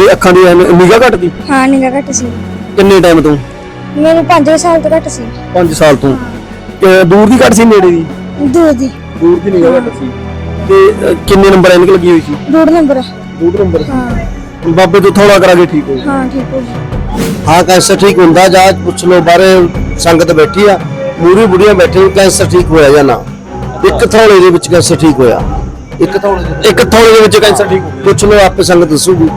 ਤੇ ਅੱਖਾਂ ਦੀ ਨਿਗਾਹ ਘਟ ਗਈ? ਹਾਂ ਨਿਗਾ ਘੱਟ ਸੀ। ਕਿੰਨੇ ਟਾਈਮ ਤੋਂ? ਮੈਨੂੰ 5 ਸਾਲ ਤੋਂ ਘੱਟ ਸੀ। 5 ਸਾਲ ਤੋਂ। ਕਿ ਦੂਰ ਦੀ ਘਟ ਸੀ ਨੇੜੇ ਦੀ? ਦੂਰ ਦੀ। ਦੂਰ ਦੀ ਨਿਗਾਹ ਘਟ ਸੀ। ਤੇ ਕਿੰਨੇ ਨੰਬਰ ਐਨਕ ਲੱਗੀ ਹੋਈ ਸੀ? ਡੂਢ ਨੰਬਰ ਦੂਰ ਨੰਬਰ ਹਾਂ। ਬਾਬੇ ਤੋਂ ਥੋੜਾ ਕਰਾ ਕੇ ਠੀਕ ਹੋ ਹਾਂ ਠੀਕ ਹੋ ਗਿਆ। ਹਾਂ ਕੈਂਸਰ ਠੀਕ ਹੁੰਦਾ ਜਾਂ ਪੁੱਛ ਲਓ ਬਾਹਰੇ ਸੰਗਤ ਬੈਠੀ ਆ ਮੂਰੀ ਬੁੜੀਆਂ ਬੈਠੀ ਕੈਂਸਰ ਠੀਕ ਹੋਇਆ ਜਾਂ ਨਾ। ਇੱਕ ਥੋੜੇ ਦੇ ਵਿੱਚ ਕੈਂਸਰ ਠੀਕ ਹੋਇਆ। ਇੱਕ ਥੋੜੇ ਦੇ ਇੱਕ ਥੋੜੇ ਦੇ ਵਿੱਚ ਕੈਂਸਰ ਠੀਕ ਹੋ ਪੁੱਛ ਲਓ ਆਪੇ ਸੰਗਤ ਦੱਸੂਗੀ।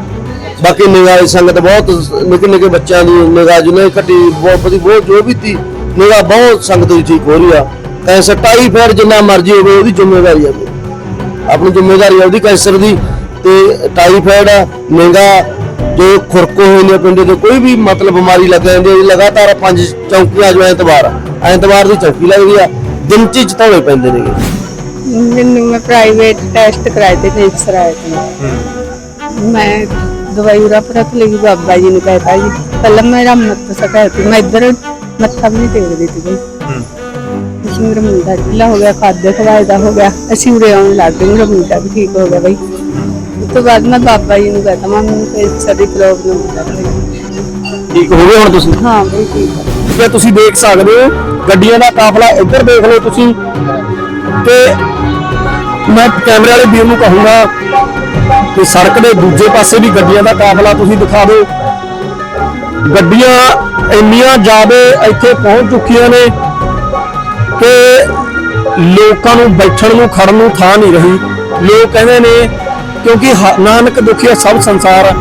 ਬਾਕੀ ਨਿਗਾਹ ਦੀ ਸੰਗਤ ਬਹੁਤ ਨਿੱਕੇ ਨਿੱਕੇ ਬੱਚਿਆਂ ਦੀ ਨਿਗਾਹ ਜਿਹਨੇ ਘਟੀ ਬਹੁਤ ਬੜੀ ਬਹੁਤ ਜੋ ਵੀ ਤੀ ਨਿਗਾਹ ਬਹੁਤ ਸੰਗਤ ਦੀ ਠੀਕ ਹੋ ਰਹੀ ਆ। ਕੈਂਸਰ ਟਾਈਫਾਇਡ ਜਿੰਨਾ ਮਰਜ਼ੀ ਹੋਵੇ ਉਹਦੀ ਜ਼ਿੰਮੇਵਾਰੀ ਆ। ਆਪਣੀ ਜ਼ਿੰਮੇਵਾਰੀ ਆ ਉਹਦੀ ਕੈਂਸਰ ਦੀ ਤੇ ਟਾਈਫਾਇਡ ਨਿਗਾਹ ਜੋ ਖੁਰਕ ਨੇ ਪਿੰਡੇ ਤੇ ਕੋਈ ਵੀ ਮਤਲਬ ਬਿਮਾਰੀ ਲੱਗ ਜਾਂਦੀ ਹੈ ਲਗਾਤਾਰ ਪੰਜ ਚੌਂਕੀਆਂ ਜੋ ਐਤਵਾਰ ਐਤਵਾਰ ਦੀ ਚੌਕੀ ਲੱਗਦੀ ਆ ਦਿਨ ਚ ਚਤੌਲੇ ਪੈਂਦੇ ਨੇਗੇ ਮੈਨੂੰ ਮੈਂ ਪ੍ਰਾਈਵੇਟ ਟੈਸਟ ਕਰਾਏ ਤੇ ਕੈਂਸਰ ਆਇਆ ਸੀ ਮੈਂ ਦਵਾਈ ਉਰਾ ਪਰ ਲਈ ਬਾਬਾ ਜੀ ਨੂੰ ਕਹਿਤਾ ਜੀ। ਪਹਿਲਾਂ ਮੇਰਾ ਮੱਤ ਸਕਾਇਆ ਸੀ। ਮੈਂ ਇੱਧਰ ਮੱਥਾ ਵੀ ਨਹੀਂ ਟੇਕਦੀ ਸੀ ਬਈ ਇਸ ਮੇਰਾ ਮੁੰਡਾ ਢਿੱਲਾ ਹੋ ਗਿਆ ਖਾਦੇ ਖਵਾਏ ਦਾ ਹੋ ਗਿਆ। ਅਸੀਂ ਉਰੇ ਆਉਣ ਲੱਗ ਗਏ। ਮੇਰਾ ਮੁੰਡਾ ਵੀ ਠੀਕ ਹੋ ਗਿਆ ਬਈ। ਉਸ ਤੋਂ ਬਾਅਦ ਮੈਂ ਬਾਬਾ ਜੀ ਨੂੰ ਕਹਿਤਾ ਮੈਂ ਮੈਨੂੰ ਕੈਂਸਰ ਦੀ ਪ੍ਰੋਬਲਮ ਠੀਕ ਹੋ ਗਏ ਹੁਣ ਤੁਸੀਂ? ਹਾਂ ਬਈ ਠੀਕ ਹੈ ਤੇ ਤੁਸੀਂ ਦੇਖ ਸਕਦੇ ਹੋ ਗੱਡੀਆਂ ਦਾ ਕਾਫਲਾ ਇੱਧਰ ਦੇਖ ਲਓ ਤੁਸੀਂ। ਤੇ ਮੈਂ ਕੈਮਰੇ ਵਾਲੇ ਵੀਰ ਨੂੰ ਕਹੂੰਗਾ ਕਿ ਸੜਕ ਦੇ ਦੂਜੇ ਪਾਸੇ ਵੀ ਗੱਡੀਆਂ ਦਾ ਕਾਫਲਾ ਤੁਸੀਂ ਦਿਖਾ ਦਿਓ। ਗੱਡੀਆਂ ਇੰਨੀਆਂ ਜ਼ਿਆਦਾ ਇੱਥੇ ਪਹੁੰਚ ਚੁੱਕੀਆਂ ਨੇ ਕਿ ਲੋਕਾਂ ਨੂੰ ਬੈਠਣ ਨੂੰ, ਖੜਨ ਨੂੰ ਥਾਂ ਨਹੀਂ ਰਹੀ। ਲੋਕ ਕਹਿੰਦੇ ਨੇ, ਕਿਉਂਕਿ ਨਾਨਕ ਦੁਖੀਆ ਸਭ ਸੰਸਾਰ।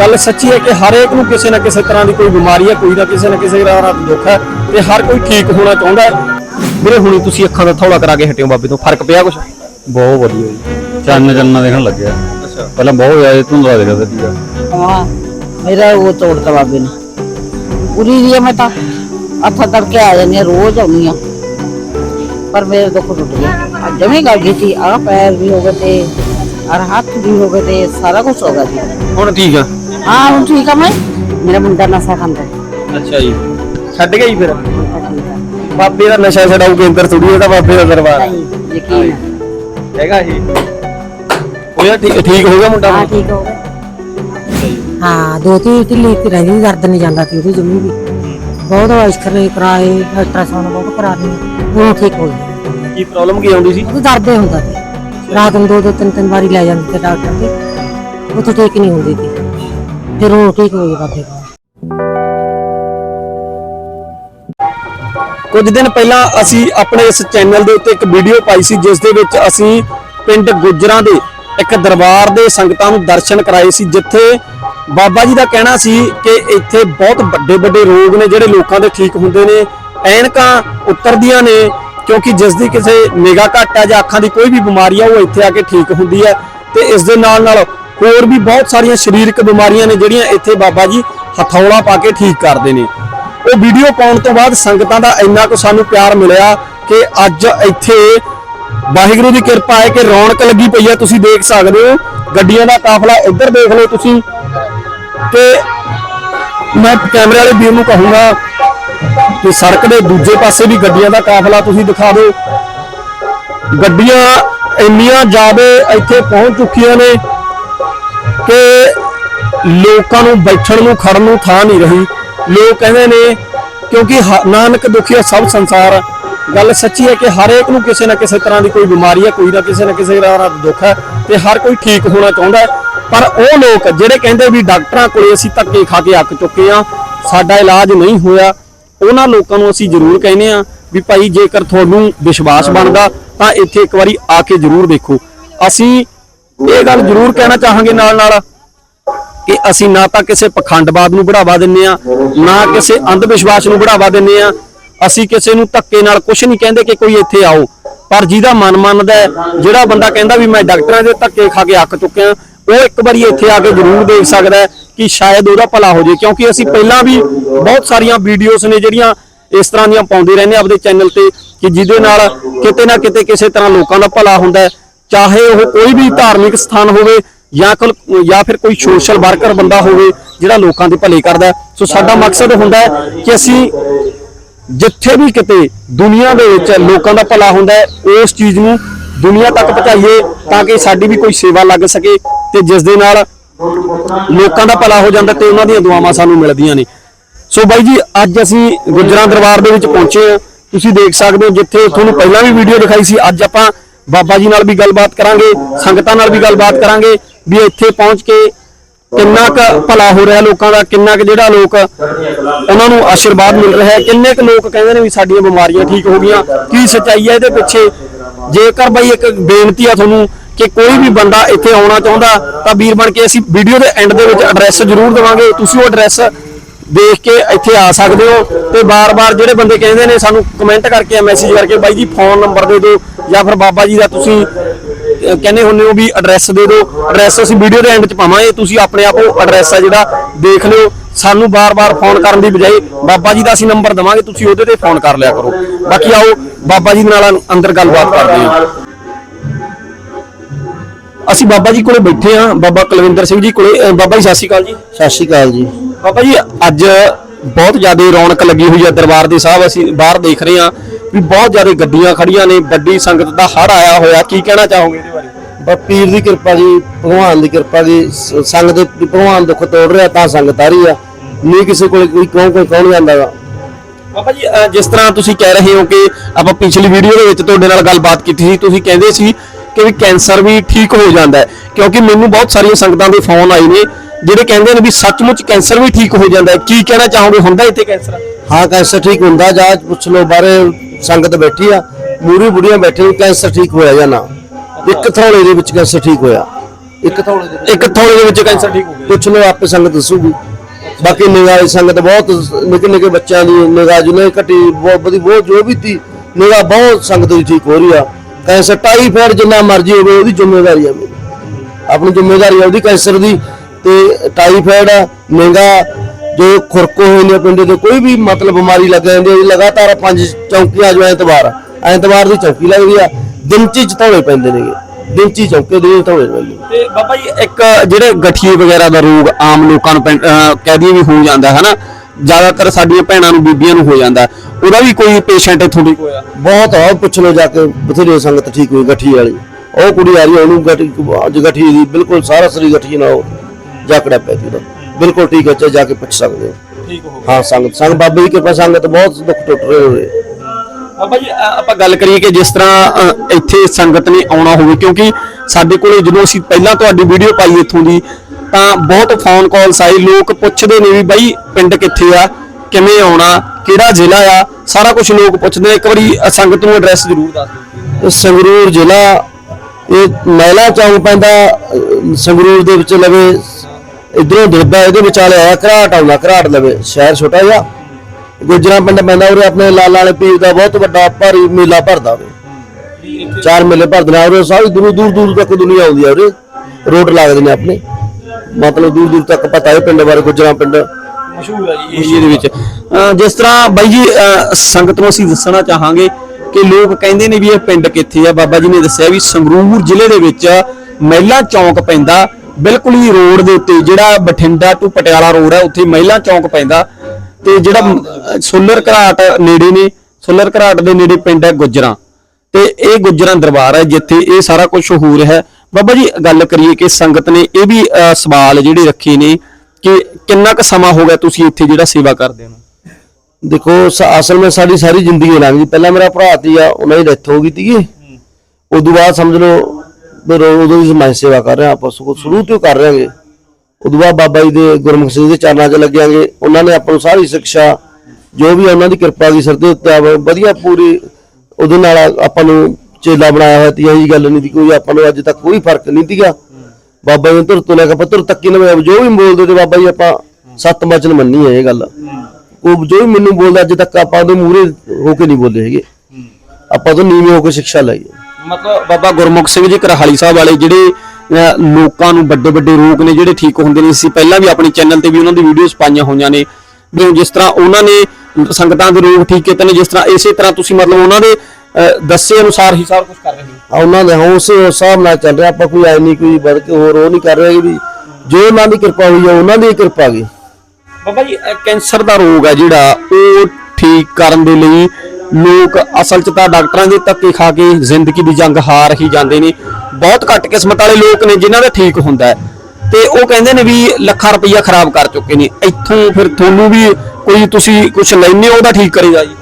ਗੱਲ ਸੱਚੀ ਹੈ ਕਿ ਹਰੇਕ ਨੂੰ ਕਿਸੇ ਨਾ ਕਿਸੇ ਤਰ੍ਹਾਂ ਦੀ ਕੋਈ ਬਿਮਾਰੀ ਹੈ, ਕੋਈ ਨਾ ਕਿਸੇ ਨਾ ਕਿਸੇ ਤਰ੍ਹਾਂ ਦਾ ਦੁੱਖ ਹੈ ਤੇ ਹਰ ਕੋਈ ਠੀਕ ਹੋਣਾ ਚਾਹੁੰਦਾ ਹੈ। ਵੀਰੇ, ਹੁਣੀ ਤੁਸੀਂ ਅੱਖਾਂ ਦਾ ਥੌਲਾ ਕਰਾ ਕੇ ਹਟਿਓ ਬਾਬੇ ਤੋਂ, ਫ਼ਰਕ ਪਿਆ ਕੁਛ? ਬਹੁਤ ਵਧੀਆ ਜੀ। ਚੰਨ ਚੰਨਾ ਦੇਖਣ ਲੱਗਿਆ। ਅੱਛਾ ਪਹਿਲਾਂ ਬਹੁਤ ਜ਼ਿਆਦਾ ਧੁੰਦਲਾ ਦਿਖਦਾ ਸੀਗਾ ਹਾਂ ਮੇਰਾ ਉਹ ਤੋੜਤਾ ਬਾਬੇ ਨੇ ਪੂਰੀ ਦੀ ਮੈਂ ਤਾਂ ਅੱਥਾ ਤੜਕੇ ਆ ਜਾਂਦੀ ਹਾਂ ਰੋਜ਼ ਆਉਂਦੀ ਹਾਂ ਪਰ ਮੇਰੇ ਦੁੱਖ ਟੁੱਟ ਗਿਆ ਅੱਜ ਜਮੇ ਗੱਲ ਗਈ ਸੀ ਆ ਪੈਰ ਵੀ ਹੋ ਗਏ ਤੇ ਔਰ ਹੱਥ ਵੀ ਹੋ ਗਏ ਤੇ ਸਾਰਾ ਕੁਝ ਹੋ ਗਿਆ ਸੀ ਹੁਣ ਠੀਕ ਆ? ਹਾਂ ਹੁਣ ਠੀਕ ਆ ਮੈਂ ਮੇਰਾ ਮੁੰਡਾ ਨਸ਼ਾ ਖਾਂਦਾ ਹੈ। ਅੱਛਾ ਜੀ ਛੱਡ ਗਈ ਫਿਰ ਹੁਣ ਤਾਂ ਠੀਕ ਆ ਬਾਬੇ ਦਾ ਨਸ਼ਾ ਛਡਾਊ ਕੇਂਦਰ ਥੋੜੀ ਇਹਦਾ ਬਾਬੇ ਦਾ ਦਰਬਾਰ ਹੈ। ਨਹੀਂ ਯਕੀਨ ਹੈ। ਹੈਗਾ ਇਹ ਹੋਇਆ? ਠੀਕ ਠੀਕ ਹੋ ਗਿਆ ਮੁੰਡਾ ਹਾਂ? ਠੀਕ ਹੋ ਗਿਆ। ਹਾਂ ਦੋ ਤੀ ਢਿੱਲੀ ਤੇ ਦਰਦ ਨਹੀਂ ਜਾਂਦਾ ਸੀ ਉਹਦੀ ਜਮੀ ਵੀ। ਬਹੁਤ ਐਕਸਰੇ ਕਰਾਏ ਅਲਟਰਾਸਾਊਂਡ ਬਹੁਤ ਕਰਾ ਲਈ ਹੁਣ ਠੀਕ ਹੋ ਗਿਆ। ਕੀ ਪ੍ਰੋਬਲਮ ਕੀ ਆਉਂਦੀ ਸੀ? ਉਹ ਦਰਦ ਹੁੰਦਾ ਸੀ। ਰਾਤ ਨੂੰ ਦੋ ਦੋ ਤਿੰਨ ਤਿੰਨ ਵਾਰੀ ਲੈ ਜਾਂਦੇ ਤੇ ਡਾਕਟਰ ਦੇ। ਉੱਥੇ ਠੀਕ ਨਹੀਂ ਹੁੰਦੀ ਸੀ। ਫਿਰ ਉਹ ਠੀਕ ਹੋ ਗਿਆ ਬਾਬੇ ਕੋਲ। ਕੁਝ ਦਿਨ ਪਹਿਲਾਂ ਅਸੀਂ ਆਪਣੇ ਇਸ ਚੈਨਲ ਦੇ ਉੱਤੇ ਇੱਕ ਵੀਡੀਓ ਪਾਈ ਸੀ ਜਿਸ ਦੇ ਵਿੱਚ ਅਸੀਂ ਪਿੰਡ ਗੁੱਜਰਾਂ ਦੇ ਇੱਕ ਦਰਬਾਰ ਦੇ ਸੰਗਤਾਂ ਨੂੰ ਦਰਸ਼ਨ ਕਰਾਏ ਸੀ, ਜਿੱਥੇ ਬਾਬਾ ਜੀ ਦਾ ਕਹਿਣਾ ਸੀ ਕਿ ਇੱਥੇ ਬਹੁਤ ਵੱਡੇ ਵੱਡੇ ਰੋਗ ਨੇ, ਜਿਹੜੇ ਲੋਕਾਂ ਦੇ ਠੀਕ ਹੁੰਦੇ ਨੇ। ਐਨਕਾਂ ਉਤਰਦੀਆਂ ਨੇ, ਕਿਉਂਕਿ ਜਿਸ ਦੀ ਕਿਸੇ ਨਿਗਾਹ ਘੱਟ ਹੈ ਜਾਂ ਅੱਖਾਂ ਦੀ ਕੋਈ ਵੀ ਬਿਮਾਰੀ ਆ, ਉਹ ਇੱਥੇ ਆ ਕੇ ਠੀਕ ਹੁੰਦੀ ਹੈ ਤੇ ਇਸ ਦੇ ਨਾਲ ਨਾਲ ਹੋਰ ਵੀ ਬਹੁਤ ਸਾਰੀਆਂ ਸਰੀਰਕ ਬਿਮਾਰੀਆਂ ਨੇ, ਜਿਹੜੀਆਂ ਇੱਥੇ ਬਾਬਾ ਜੀ ਹਥੌਲਾ ਪਾ ਕੇ ਠੀਕ ਕਰਦੇ ਨੇ। ਉਹ ਵੀਡੀਓ ਪਾਉਣ ਤੋਂ ਬਾਅਦ ਸੰਗਤਾਂ ਦਾ ਇੰਨਾ ਕੁ ਸਾਨੂੰ ਪਿਆਰ ਮਿਲਿਆ ਕਿ ਅੱਜ ਇੱਥੇ ਵਾਹਿਗੁਰੂ ਦੀ ਕਿਰਪਾ ਹੈ ਕਿ ਰੌਣਕ ਲੱਗੀ ਪਈ ਹੈ, ਤੁਸੀਂ ਦੇਖ ਸਕਦੇ ਹੋ। ਗੱਡੀਆਂ ਦਾ ਕਾਫਲਾ ਇੱਧਰ ਦੇਖ ਲਓ ਤੁਸੀਂ। ਤੇ ਮੈਂ ਕੈਮਰੇ ਵਾਲੇ ਵੀਰ ਨੂੰ ਕਹੂੰਗਾ ਕਿ ਸੜਕ ਦੇ ਦੂਜੇ ਪਾਸੇ ਵੀ ਗੱਡੀਆਂ ਦਾ ਕਾਫਲਾ ਤੁਸੀਂ ਦਿਖਾ ਦਿਓ। ਗੱਡੀਆਂ ਇੰਨੀਆਂ ਜ਼ਿਆਦਾ ਇੱਥੇ ਪਹੁੰਚ ਚੁੱਕੀਆਂ ਨੇ ਕਿ ਲੋਕਾਂ ਨੂੰ ਬੈਠਣ ਨੂੰ ਖੜਨ ਨੂੰ ਥਾਂ ਨਹੀਂ ਰਹੀ। ਲੋਕ ਕਹਿੰਦੇ ਨੇ, ਕਿਉਂਕਿ ਹ- ਨਾਨਕ ਦੁਖੀਆ ਸਭ ਸੰਸਾਰ। ਗੱਲ ਸੱਚੀ ਹੈ ਕਿ ਹਰੇਕ ਨੂੰ ਕਿਸੇ ਨਾ ਕਿਸੇ ਤਰ੍ਹਾਂ ਦੀ ਕੋਈ ਬਿਮਾਰੀ ਹੈ, ਕੋਈ ਨਾ ਕਿਸੇ ਨਾ ਕਿਸੇ ਤਰ੍ਹਾਂ ਦਾ ਦੁੱਖ ਹੈ ਤੇ ਹਰ ਕੋਈ ਠੀਕ ਹੋਣਾ ਚਾਹੁੰਦਾ ਹੈ। ਪਰ ਉਹ ਲੋਕ ਜਿਹੜੇ ਕਹਿੰਦੇ ਵੀ ਡਾਕਟਰਾਂ ਕੋਲੇ ਅਸੀਂ ਧੱਕੇ ਖਾ ਕੇ ਅੱਕ ਚੁੱਕੇ ਆ ਸਾਡਾ ਇਲਾਜ ਨਹੀਂ ਹੋਇਆ, ਉਹਨਾਂ ਲੋਕਾਂ ਨੂੰ ਅਸੀਂ ਜ਼ਰੂਰ ਕਹਿੰਦੇ ਆ ਵੀ ਭਾਈ ਜੇਕਰ ਤੁਹਾਨੂੰ ਵਿਸ਼ਵਾਸ ਬਣਦਾ ਤਾਂ ਇੱਥੇ ਇੱਕ ਵਾਰੀ ਆ ਕੇ ਜ਼ਰੂਰ ਦੇਖੋ। ਅਸੀਂ ਇਹ ਗੱਲ ਜ਼ਰੂਰ ਕਹਿਣਾ ਚਾਹਾਂਗੇ ਨਾਲ ਨਾਲ ਕਿ ਅਸੀਂ ਨਾ ਤਾਂ ਕਿਸੇ ਪਖੰਡਵਾਦ ਨੂੰ ਬੜਾਵਾ ਦਿੰਨੇ ਆ ਨਾ ਕਿਸੇ ਅੰਧ ਵਿਸ਼ਵਾਸ ਨੂੰ ਬੜਾਵਾ ਦਿੰਨੇ ਆ ਅਸੀਂ ਕਿਸੇ ਨੂੰ ਧੱਕੇ ਨਾਲ ਕੁਝ ਨਹੀਂ ਕਹਿੰਦੇ ਕਿ ਕੋਈ ਇੱਥੇ ਆਓ। ਪਰ ਜਿਹਦਾ ਮਨ ਮੰਨਦਾ ਜਿਹੜਾ ਬੰਦਾ ਕਹਿੰਦਾ ਵੀ ਮੈਂ ਡਾਕਟਰਾਂ ਦੇ ਧੱਕੇ ਖਾ ਕੇ ਅੱਕ ਚੁੱਕਿਆ, ਉਹ ਇੱਕ ਵਾਰੀ ਇੱਥੇ ਆ ਕੇ ਜ਼ਰੂਰ ਦੇਖ ਸਕਦਾ ਕਿ ਸ਼ਾਇਦ ਉਹਦਾ ਭਲਾ ਹੋ ਜੇ ਕਿਉਂਕਿ ਅਸੀਂ ਪਹਿਲਾਂ ਵੀ ਬਹੁਤ ਸਾਰੀਆਂ ਵੀਡੀਓਜ਼ ਨੇ ਜਿਹੜੀਆਂ ਇਸ ਤਰ੍ਹਾਂ ਦੀਆਂ ਪਾਉਂਦੇ ਰਹਿੰਦੇ ਆ ਆਪਦੇ ਚੈਨਲ ਤੇ, ਕਿ ਜਿਹਦੇ ਨਾਲ ਕਿਤੇ ਨਾ ਕਿਤੇ ਕਿਸੇ ਤਰ੍ਹਾਂ ਲੋਕਾਂ ਦਾ ਭਲਾ ਹੁੰਦਾ ਚਾਹੇ ਉਹ ਕੋਈ ਵੀ ਧਾਰਮਿਕ ਸਥਾਨ ਹੋਵੇ ਜਾਂ ਕੋਲ ਜਾਂ ਫਿਰ ਕੋਈ ਸੋਸ਼ਲ ਵਰਕਰ ਬੰਦਾ ਹੋਵੇ, ਜਿਹੜਾ ਲੋਕਾਂ ਦੇ ਭਲੇ ਕਰਦਾ ਸੋ ਸਾਡਾ ਮਕਸਦ ਹੁੰਦਾ ਕਿ ਅਸੀਂ ਜਿੱਥੇ ਵੀ ਕਿਤੇ ਦੁਨੀਆ ਦੇ ਵਿੱਚ ਲੋਕਾਂ ਦਾ ਭਲਾ ਹੁੰਦਾ ਹੈ, ਉਸ ਚੀਜ਼ ਨੂੰ ਦੁਨੀਆ ਤੱਕ ਪਹੁੰਚਾਈਏ ਤਾਂ ਕਿ ਸਾਡੀ ਵੀ ਕੋਈ ਸੇਵਾ ਲੱਗ ਸਕੇ ਤੇ ਜਿਸ ਦੇ ਨਾਲ ਲੋਕਾਂ ਦਾ ਭਲਾ ਹੋ ਜਾਂਦਾ ਤੇ ਉਹਨਾਂ ਦੀਆਂ ਦੁਆਵਾਂ ਸਾਨੂੰ ਮਿਲਦੀਆਂ ਨੇ। ਸੋ ਬਾਈ ਜੀ, ਅੱਜ ਅਸੀਂ ਗੁਜਰਾਂ ਦਰਬਾਰ ਦੇ ਵਿੱਚ ਪਹੁੰਚੇ ਹਾਂ। ਤੁਸੀਂ ਦੇਖ ਸਕਦੇ ਹੋ ਜਿੱਥੇ ਤੁਹਾਨੂੰ ਪਹਿਲਾਂ ਵੀ ਵੀਡੀਓ ਦਿਖਾਈ ਸੀ, ਅੱਜ ਆਪਾਂ ਬਾਬਾ ਜੀ ਨਾਲ ਵੀ ਗੱਲਬਾਤ ਕਰਾਂਗੇ, ਸੰਗਤਾਂ ਨਾਲ ਵੀ ਗੱਲਬਾਤ ਕਰਾਂਗੇ, ਵੀ ਇੱਥੇ ਪਹੁੰਚ ਕੇ ਕਿੰਨਾ ਕੁ ਭਲਾ ਹੋ ਰਿਹਾ ਲੋਕਾਂ ਦਾ, ਕਿੰਨਾ ਕੁ ਜਿਹੜਾ ਲੋਕ ਉਹਨਾਂ ਨੂੰ ਆਸ਼ੀਰਵਾਦ ਮਿਲ ਰਿਹਾ ਹੈ, ਕਿੰਨੇ ਕੁ ਲੋਕ ਕਹਿੰਦੇ ਨੇ ਵੀ ਸਾਡੀਆਂ ਬਿਮਾਰੀਆਂ ਠੀਕ ਹੋ ਗਈਆਂ, ਕੀ ਸੱਚਾਈ ਹੈ ਇਹਦੇ ਪਿੱਛੇ? ਜੇਕਰ ਬਾਈ ਇੱਕ ਬੇਨਤੀ ਆ ਤੁਹਾਨੂੰ ਕਿ ਕੋਈ ਵੀ ਬੰਦਾ ਇੱਥੇ ਆਉਣਾ ਚਾਹੁੰਦਾ, ਤਾਂ ਵੀਰ ਬਣ ਕੇ ਅਸੀਂ ਵੀਡੀਓ ਦੇ ਐਂਡ ਦੇ ਵਿੱਚ ਐਡਰੈਸ ਜ਼ਰੂਰ ਦੇਵਾਂਗੇ, ਤੁਸੀਂ ਉਹ ਐਡਰੈਸ ਦੇਖ ਕੇ ਇੱਥੇ ਆ ਸਕਦੇ ਹੋ ਤੇ ਬਾਰ-ਬਾਰ ਜਿਹੜੇ ਬੰਦੇ ਕਹਿੰਦੇ ਨੇ ਸਾਨੂੰ ਕਮੈਂਟ ਕਰਕੇ ਮੈਸੇਜ ਕਰਕੇ ਬਾਈ ਜੀ ਫੋਨ ਨੰਬਰ ਦੇ ਦਿਓ ਜਾਂ ਫਿਰ ਬਾਬਾ ਜੀ ਦਾ ਤੁਸੀਂ ਕਹਿੰਦੇ ਹੁੰਦੇ ਹੋ ਵੀ ਐਡਰੈਸ ਦੇ ਦਿਓ। ਐਡਰੈਸ ਅਸੀਂ ਵੀਡੀਓ ਦੇ ਐਂਡ 'ਚ ਪਾਵਾਂਗੇ। ਤੁਸੀਂ ਆਪਣੇ ਆਪ ਉਹ ਐਡਰੈਸ ਆ ਜਿਹੜਾ ਦੇਖ ਲਿਓ। ਸਾਨੂੰ ਬਾਰ-ਬਾਰ ਫੋਨ ਕਰਨ ਦੀ ਬਜਾਏ ਬਾਬਾ ਜੀ ਦਾ ਅਸੀਂ ਨੰਬਰ ਦਵਾਂਗੇ ਤੁਸੀਂ ਉਹਦੇ ਤੇ ਫੋਨ ਕਰ ਲਿਆ ਕਰੋ। ਬਾਕੀ ਆਓ ਬਾਬਾ ਜੀ ਨਾਲ ਅੰਦਰ ਗੱਲਬਾਤ ਕਰਦੇ ਹਾਂ। ਅਸੀਂ ਬਾਬਾ ਜੀ ਕੋਲੇ ਬੈਠੇ ਹਾਂ ਬਾਬਾ ਕੁਲਵਿੰਦਰ ਸਿੰਘ ਜੀ ਕੋਲੇ। ਅਹ ਬਾਬਾ ਜੀ ਸਤਿ ਸ਼੍ਰੀ ਅਕਾਲ ਜੀ। ਸਤਿ ਸ਼੍ਰੀ ਅਕਾਲ ਜੀ। ਬਾਬਾ ਜੀ ਅੱਜ ਬਹੁਤ ਜ਼ਿਆਦਾ ਰੌਣਕ ਲੱਗੀ ਹੋਈ ਹੈ ਦਰਬਾਰ ਦੇ ਸਾਹਿਬ। ਅਸੀਂ ਬਾਹਰ ਦੇਖ ਰਹੇ ਹਾਂ ਵੀ ਬਹੁਤ ਜ਼ਿਆਦਾ ਗੱਡੀਆਂ ਖੜੀਆਂ ਨੇ। ਵੱਡੀ ਸੰਗਤ ਦਾ ਹੜ ਆਇਆ ਹੋਇਆ। ਕੀ ਕਹਿਣਾ ਚਾਹੋਗੇ? ਬਸ ਪੀਰ ਦੀ ਕਿਰਪਾ ਜੀ ਭਗਵਾਨ ਦੀ ਕਿਰਪਾ ਜੀ ਸ- ਸੰਗਤ ਦੇ ਭਗਵਾਨ ਦੁੱਖ ਤੋੜ ਰਿਹਾ ਤਾਂ ਸੰਗਤ ਆ ਰਹੀ ਆ। ਨਹੀਂ ਕਿਸੇ ਕੋਲ ਕੋਈ ਕੌਣ ਕੋਈ ਕੌਣ ਜਾਂਦਾ ਵਾ ਬਾਬਾ ਜੀ ਅਹ ਜਿਸ ਤਰ੍ਹਾਂ ਤੁਸੀਂ ਕਹਿ ਰਹੇ ਹੋ ਕਿ ਆਪਾਂ ਪਿਛਲੀ ਵੀਡੀਓ ਦੇ ਵਿੱਚ ਤੁਹਾਡੇ ਨਾਲ ਗੱਲਬਾਤ ਕੀਤੀ ਸੀ ਤੁਸੀਂ ਕਹਿੰਦੇ ਸੀ ਕਿ ਵੀ ਕੈਂਸਰ ਵੀ ਠੀਕ ਹੋ ਜਾਂਦਾ ਹੈ ਕਿਉਂਕਿ ਮੈਨੂੰ ਬਹੁਤ ਸਾਰੀਆਂ ਸੰਗਤਾਂ ਦੇ ਫੋਨ ਆਏ ਨੇ ਜਿਹੜੇ ਕਹਿੰਦੇ ਨੇ ਵੀ ਸੱਚਮੁੱਚ ਕੈਂਸਰ ਵੀ ਠੀਕ ਹੋ ਜਾਂਦਾ ਹੈ। ਕੀ ਕਹਿਣਾ ਚਾਹੋਗੇ ਹੁੰਦਾ ਇੱਥੇ ਕੈਂਸਰ? ਹਾਂ ਕੈਂਸਰ ਠੀਕ ਹੁੰਦਾ ਜਾਂ ਪੁੱਛ ਲਓ ਬਾਰੇ ਸੰਗਤ ਬੈਠੀ ਆ ਮੂਰੀ ਬੁੜੀਆਂ ਬੈਠੇ ਕੈਂਸਰ ਠੀਕ ਹੋਇਆ ਜਾਂ ਨਾ। ਇੱਕ ਥੌਲੇ ਦੇ ਵਿੱਚ ਕੈਂਸਰ ਠੀਕ ਹੋਇਆ। ਇੱਕ ਥੌਲੇ ਦੇ ਇੱਕ ਥੋੜੇ ਦੇ ਵਿੱਚ ਕੈਂਸਰ ਠੀਕ ਹੋ ਗਿਆ। ਪੁੱਛ ਲਓ ਆਪੇ ਸੰਗਤ ਦੱਸੂਗੀ। ਬਾਕੀ ਨਿਗਾਹ ਦੀ ਸੰਗਤ ਬਹੁਤ ਨਿੱਕੇ ਨਿੱਕੇ ਬੱਚਿਆਂ ਦੀ ਨਿਗਾਹ ਜਿਹਨੇ ਘਟੀ ਬਹੁਤ ਬੜੀ ਬਹੁਤ ਜੋ ਵੀ ਤੀ ਨਿਗਾਹ ਬਹੁਤ ਸੰਗਤ ਦੀ ਠੀਕ ਹੋ ਰਹੀ ਆ। ਕੈਂਸਰ ਟਾਈਫਾਇਡ ਜਿੰਨਾ ਮਰਜ਼ੀ ਹੋਵੇ ਉਹਦੀ ਜ਼ਿੰਮੇਵਾਰੀ ਆ ਮੇਰੀ। ਆਪਣੀ ਜ਼ਿੰਮੇਵਾਰੀ ਆ ਉਹਦੀ ਕੈਂਸਰ ਦੀ। ਤੇ ਟਾਈਫਾਇਡ ਨਿਗਾਹ ਜੋ ਖੁਰਕੋ ਹੋਏ ਨੇ ਪਿੰਡ ਦੇ ਕੋਈ ਵੀ ਮਤਲਬ ਬਿਮਾਰੀ ਲੱਗ ਜਾਂਦੀ ਹੈ ਲਗਾਤਾਰ ਪੰਜ ਚੌਂਕੀਆਂ ਜੋ ਐਤਵਾਰ ਐਤਵਾਰ ਦੀ ਚੌਕੀ ਲੱਗਦੀ ਆ। ਦਿਨ ਚ ਧੌਲੇ ਪੈਂਦੇ ਨੇਗੇ। ਦਿਨ ਚ ਚੌਕੇ ਦੇ ਧੌਲੇ ਪੈਂਦੇ ਨੇ। ਤੇ ਬਾਬਾ ਜੀ ਇੱਕ ਜਿਹੜੇ ਗਠੀਏ ਵਗੈਰਾ ਦਾ ਰੋਗ ਆਮ ਲੋਕਾਂ ਨੂੰ ਪੈਂ- ਅਹ ਕਹਿ ਦਈਏ ਵੀ ਹੋ ਜਾਂਦਾ ਹੈ ਨਾ ਜ਼ਿਆਦਾਤਰ ਸਾਡੀਆਂ ਭੈਣਾਂ ਨੂੰ ਬੀਬੀਆਂ ਨੂੰ ਹੋ ਜਾਂਦਾ। ਉਹਦਾ ਵੀ ਕੋਈ ਪੇਸ਼ੈਂਟ ਹੋਇਆ? ਬਹੁਤ ਆ ਉਹ ਪੁੱਛ ਲਓ ਜਾ ਕੇ ਬਥੇਰੀ ਸੰਗਤ ਠੀਕ ਹੋਈ ਗੱਠੀ ਵਾਲੀ। ਉਹ ਕੁੜੀ ਆ ਰਹੀ ਆ, ਉਹਨੂੰ ਗੱਠੀ ਅੱਜ ਗੱਠੀ ਦੀ ਬਿਲਕੁਲ ਸਾਰਾ ਸਰੀਰ ਗੱਠੀ ਨਾਲ ਜਾਕੜਾ ਪੈ ਉਹਦਾ। ਬਿਲਕੁਲ ਠੀਕ ਹੈ ਚਾਹੇ ਜਾ ਕੇ ਪੁੱਛ ਸਕਦੇ ਹੋ। ਠੀਕ ਹੋ ਹਾਂ ਸੰਗਤ ਸੰਗ ਬਾਬੇ ਦੀ ਕਿਰਪਾ ਸੰਗਤ ਬਹੁਤ ਦੁੱਖ ਟੁੱਟ ਰਹੇ ਹੋਏ। ਬਾਬਾ ਜੀ ਅ- ਆਪਾਂ ਗੱਲ ਕਰੀਏ ਕਿ ਜਿਸ ਤਰ੍ਹਾਂ ਅ, ਇੱਥੇ ਸੰਗਤ ਨੇ ਆਉਣਾ ਹੋਵੇ ਕਿਉਂਕਿ ਸਾਡੇ ਕੋਲੇ ਜਦੋਂ ਅਸੀਂ ਪਹਿਲਾਂ ਤੁਹਾਡੀ ਵੀਡੀਓ ਪਾਈ ਇੱਥੋਂ ਦੀ ਤਾਂ ਬਹੁਤ ਫੋਨ ਕਾਲਸ ਆਏ ਲੋਕ ਪੁੱਛਦੇ ਨੇ ਵੀ ਬਾਈ ਪਿੰਡ ਕਿੱਥੇ ਆ ਕਿਵੇਂ ਆਉਣਾ ਕਿਹੜਾ ਜ਼ਿਲ੍ਹਾ ਆ ਸਾਰਾ ਕੁਝ ਲੋਕ ਪੁੱਛਦੇ ਨੇ। ਇੱਕ ਵਾਰੀ ਅ, ਸੰਗਤ ਨੂੰ ਐਡਰੈਸ ਜ਼ਰੂਰ ਦੱਸ ਦਿਓ। ਸੰਗਰੂਰ ਜ਼ਿਲ੍ਹਾ ਇਹ ਮਹਿਲਾ ਚੌਂਕ ਪੈਂਦਾ ਅਹ, ਸੰਗਰੂਰ ਦੇ ਵਿੱਚ ਲਵੇ ਇਧਰੋਂ ਦੁਰਦਾ ਇਹਦੇ ਵਿਚਾਲੇ ਆਇਆ ਘਰਾਟ ਆਉਂਦਾ ਘਰਾਟ ਲਵੇ ਸ਼ਹਿਰ ਛੋਟਾ ਜਿਹਾ। ਗੁਜਰਾਂ ਪਿੰਡ ਪੈਂਦਾ ਉਰੇ ਆਪਣੇ ਲਾਲਾ ਵਾਲੇ ਪੀਰ ਦਾ ਬਹੁਤ ਵੱਡਾ ਭਾਰੀ ਮੇਲਾ ਭਰਦਾ ਉਰੇ। ਚਾਰ ਮੇਲੇ ਭਰਦੇ ਨੇ ਉਰੇ ਸਾਰੀ ਦੂਰ ਦੂਰ ਦੂਰ ਤੱਕ ਦੁਨੀਆ ਆਉਂਦੀ ਆ ਉਰੇ। ਰੋਡ ਲੱਗਦੇ ਨੇ ਆਪਣੇ। ਮਤਲਬ ਦੂਰ ਦੂਰ ਤੱਕ ਪਤਾ ਹੈ ਪਿੰਡ ਬਾਰੇ ਗੁਜਰਾਂ ਪਿੰਡ। ਮਸ਼ਹੂਰ ਹੈ ਜੀ। ਏਰੀਏ ਦੇ ਵਿੱਚ। ਜਿਸ ਤਰ੍ਹਾਂ ਬਾਈ ਜੀ ਸੰਗਤ ਨੂੰ ਅਸੀਂ ਦੱਸਣਾ ਚਾਹਾਂਗੇ ਕਿ ਲੋਕ ਕਹਿੰਦੇ ਨੇ ਵੀ ਇਹ ਪਿੰਡ ਕਿੱਥੇ ਆ। ਬਾਬਾ ਜੀ ਨੇ ਦੱਸਿਆ ਵੀ ਸੰਗਰੂਰ ਜ਼ਿਲ੍ਹੇ ਦੇ ਵਿੱਚ ਮਹਿਲਾ ਚੌਂਕ ਪੈਂਦਾ। ਬਿਲਕੁਲ ਹੀ ਰੋਡ ਦੇ ਉੱਤੇ ਜਿਹੜਾ ਬਠਿੰਡਾ ਟੂ ਪਟਿਆਲਾ ਰੋਡ ਹੈ ਉੱਥੇ ਮਹਿਲਾ ਚੌਂਕ ਪੈਂਦਾ। ਤੇ ਜਿਹੜਾ ਸੁੱਲਰ ਘਰਾਟ ਨੇੜੇ ਨੇ ਸੁੱਲਰ ਘਰਾਟ ਦੇ ਨੇੜੇ ਪਿੰਡ ਹੈ ਗੁੱਜਰਾਂ। ਤੇ ਇਹ ਗੁੱਜਰਾਂ ਦਰਬਾਰ ਹੈ ਜਿੱਥੇ ਇਹ ਸਾਰਾ ਕੁਝ ਹੋ ਰਿਹਾ ਹੈ। ਬਾਬਾ ਜੀ ਗੱਲ ਕਰੀਏ ਕਿ ਸੰਗਤ ਨੇ ਇਹ ਵੀ ਸਵਾਲ ਜਿਹੜੇ ਰੱਖੇ ਨੇ ਕਿ ਕਿੰਨਾ ਕੁ ਸਮਾਂ ਹੋ ਗਿਆ ਤੁਸੀਂ ਇੱਥੇ ਜਿਹੜਾ ਸੇਵਾ ਕਰਦੇ ਹੋ ਦੇਖੋ ਅਸਲ ਵਿੱਚ ਸਾਡੀ ਸਾਰੀ ਜ਼ਿੰਦਗੀ ਲੰਘ ਗਈ। ਪਹਿਲਾਂ ਮੇਰਾ ਭਰਾ ਤੀ ਆ ਉਹਨਾਂ ਦੀ ਡੈਥ ਹੋ ਗਈ ਤੀ ਉਦੋਂ ਬਾਅਦ ਸਮਝ ਲਓ ਉਦੋਂ ਦੀ ਮੈਂ ਸੇਵਾ ਕਰ ਰਿਹਾ ਆਪਾਂ ਸ਼ੁਰੂ ਤੋਂ ਕਰ ਰਹੇ ਹਾਂਗੇ। ਉਦੋਂ ਬਾਅਦ ਬਾਬਾ ਜੀ ਦੇ ਗੁਰਮੁਖ ਸਿੰਘ ਦੇ ਚਰਨਾਂ 'ਚ ਲੱਗਿਆਂਗੇ। ਉਹਨਾਂ ਨੇ ਆਪਾਂ ਨੂੰ ਸਾਰੀ ਸਿੱਖਿਆ, ਜੋ ਵੀ ਉਹਨਾਂ ਦੀ ਕਿਰਪਾ ਦੀ ਸਿਰ ਦੇ ਉੱਤੇ ਵਧੀਆ ਪੂਰੀ ਉਹਦੇ ਨਾਲ ਆਪਾਂ ਨੂੰ ਚੇਲਾ ਬਣਾਇਆ ਹੋਇਆ ਤੀ ਇਹੀ ਗੱਲ ਨਹੀਂ ਦੀ ਕੋਈ, ਆਪਾਂ ਨੂੰ ਅੱਜ ਤੱਕ ਕੋਈ ਫ਼ਰਕ ਨਹੀਂ ਤੀਗਾ ਬਾਬਾ ਜੀ ਨੇ ਤੋਂ ਲੈ ਕੇ ਪੱਤਰ ਤੱਕ ਨਵੇਂ ਜੋ ਵੀ ਬੋਲਦੇ ਤੇ ਬਾਬਾ ਜੀ ਆਪਾਂ ਸੱਤ ਵਚਨ ਮੰਨੀ ਹੈ ਇਹ ਗੱਲ। ਉਹ ਜੋ ਵੀ ਮੈਨੂੰ ਬੋਲਦਾ ਅੱਜ ਤੱਕ ਆਪਾਂ ਉਹਦੇ ਮੂਹਰੇ ਹੋ ਕੇ ਨਹੀਂ ਬੋਲੇ ਹੈਗੇ। ਆਪਾਂ ਤਾਂ ਨੀਵੇਂ ਹੋ ਕੇ ਸਿੱਖਿਆ ਲਈ ਹੈ। ਮਤਲਬ ਬਾਬਾ ਗੁਰਮੁਖ ਸਿੰਘ ਜੀ ਕਰਹਾਲੀ ਸਾਹਿਬ ਵਾਲੇ ਜਿਹੜੇ ਲੋਕਾਂ ਨੂੰ ਵੱਡੇ ਵੱਡੇ ਰੋਗ ਨੇ ਜਿਹੜੇ ਠੀਕ ਹੁੰਦੇ ਨੇ ਅਸੀਂ ਪਹਿਲਾਂ ਵੀ ਆਪਣੇ ਚੈਨਲ ਤੇ ਵੀ ਉਹਨਾਂ ਦੀ ਵੀਡੀਓਜ਼ ਪਾਈਆਂ ਹੋਈਆਂ ਨੇ। ਵੀ ਜਿਸ ਤਰ੍ਹਾਂ ਉਹਨਾਂ ਨੇ ਸੰਗਤਾਂ ਦੇ ਰੋਗ ਠੀਕ ਕੀਤੇ ਨੇ ਜਿਸ ਤਰ੍ਹਾਂ ਇਸੇ ਤਰ੍ਹਾਂ ਤੁਸੀਂ ਮਤਲਬ ਉਹਨਾਂ ਦੇ ਦੱਸੇ ਅਨੁਸਾਰ ਹੀ ਸਾਰਾ ਕੁਝ ਕਰ ਰਹੇ ਹੋ ਉਹਨਾਂ ਦੇ ਹੌਸ ਹਿਸਾਬ ਨਾਲ ਚੱਲ ਰਿਹਾ ਆਪਾਂ ਕੋਈ ਆਈ ਨਹੀਂ ਕੋਈ ਵੱਧ ਕੇ ਹੋਰ ਉਹ ਨਹੀਂ ਕਰ ਰਹੇ ਵੀ ਜੋ ਉਹਨਾਂ ਦੀ ਕਿਰਪਾ ਹੋਈ ਹੈ ਉਹਨਾਂ ਦੀ ਕਿਰਪਾ ਗਈ। ਬਾਬਾ ਜੀ ਕੈਂਸਰ ਦਾ ਰੋਗ ਹੈ ਜਿਹੜਾ ਉਹ ਠੀਕ ਕਰਨ ਦੇ ਲਈ ਲੋਕ ਅਸਲ 'ਚ ਤਾਂ ਡਾਕਟਰਾਂ ਦੇ ਧੱਕੇ ਖਾ ਕੇ ਜ਼ਿੰਦਗੀ ਦੀ ਜੰਗ ਹਾਰ ਹੀ ਜਾਂਦੇ ਨੇ। ਬਹੁਤ ਘੱਟ ਕਿਸਮਤ ਵਾਲੇ ਲੋਕ ਨੇ ਜਿਨ੍ਹਾਂ ਦਾ ਠੀਕ ਹੁੰਦਾ ਹੈ। ਤੇ ਉਹ ਕਹਿੰਦੇ ਨੇ ਵੀ ਲੱਖਾਂ ਰੁਪਈਆ ਖਰਾਬ ਕਰ ਚੁੱਕੇ ਨੇ। ਇੱਥੋਂ ਫਿਰ ਤੁਹਾਨੂੰ ਵੀ ਕੋਈ ਤੁਸੀਂ ਕੁਝ ਲੈਣੇ ਉਹਦਾ ਠੀਕ ਕਰੇਗਾ ਜੀ।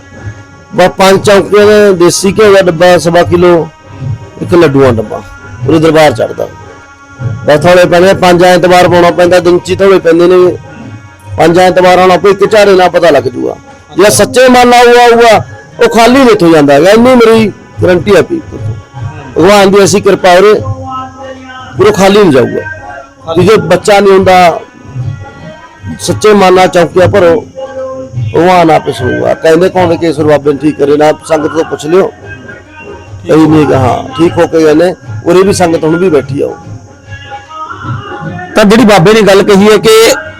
ਬਾ ਪੰਜ ਚੌਂਕੀਆਂ ਦੇ ਦੇਸੀ ਘਿਓ ਦਾ ਡੱਬਾ, ਸਵਾ ਕਿਲੋ, ਇੱਕ ਲੱਡੂਆਂ ਡੱਬਾ, ਉਹਦੇ ਦਰਬਾਰ ਚੜਦਾ ਬਸ ਥੋੜੇ ਪੈਣੇ ਪੰਜ ਐਤਵਾਰ ਪਾਉਣਾ ਪੈਂਦਾ, ਦਿਨ ਚ ਹੀ ਥੋੜੇ ਪੈਂਦੇ ਨੇ। ਪੰਜ ਐਤਵਾਰ ਆਉਣਾ, ਕੋਈ ਇੱਕ ਝਾੜੇ ਨਾਲ ਪਤਾ ਲੱਗ ਜੂਗਾ। ਜੇ ਸੱਚੇ ਮਨ ਨਾਲ ਉਹ ਆਊਗਾ ਉਹ ਖਾਲੀ ਨਹੀਂ ਹੋ ਜਾਂਦਾ ਹੈਗਾ ਇੰਨੀ ਮੇਰੀ ਗਰੰਟੀ ਆ ਪੀ ਭਗਵਾਨ ਦੀ ਅਸੀਂ ਕਿਰਪਾ ਉਰੇ ਪੂਰਾ ਖਾਲੀ ਨਹੀਂ ਜਾਊਗਾ। ਜੇ ਬੱਚਾ ਨਹੀਂ ਹੁੰਦਾ ਸੱਚੇ ਮਨ ਚੌਕੀਆਂ ਭਰੋ ਭਗਵਾਨ ਆਪੇ ਸੁਣੂਗਾ। ਕਹਿੰਦੇ ਕੌਣ ਕੇ ਸਰਵਾਬਨ ਠੀਕ ਕਰੇ? ਨਾ ਸੰਗਤ ਤੋਂ ਪੁੱਛ ਲਿਓ। ਕਈ ਨਹੀਂ ਕਹਾ ਠੀਕ ਹੋ ਕੇ ਗਏ ਨੇ ਉਰੇ ਵੀ ਸੰਗਤ ਹੁਣ ਵੀ ਬੈਠੀ ਆਓ ਤਾਂ ਜਿਹੜੀ ਬਾਬੇ ਨੇ ਗੱਲ ਕਹੀ ਹੈ ਕਿ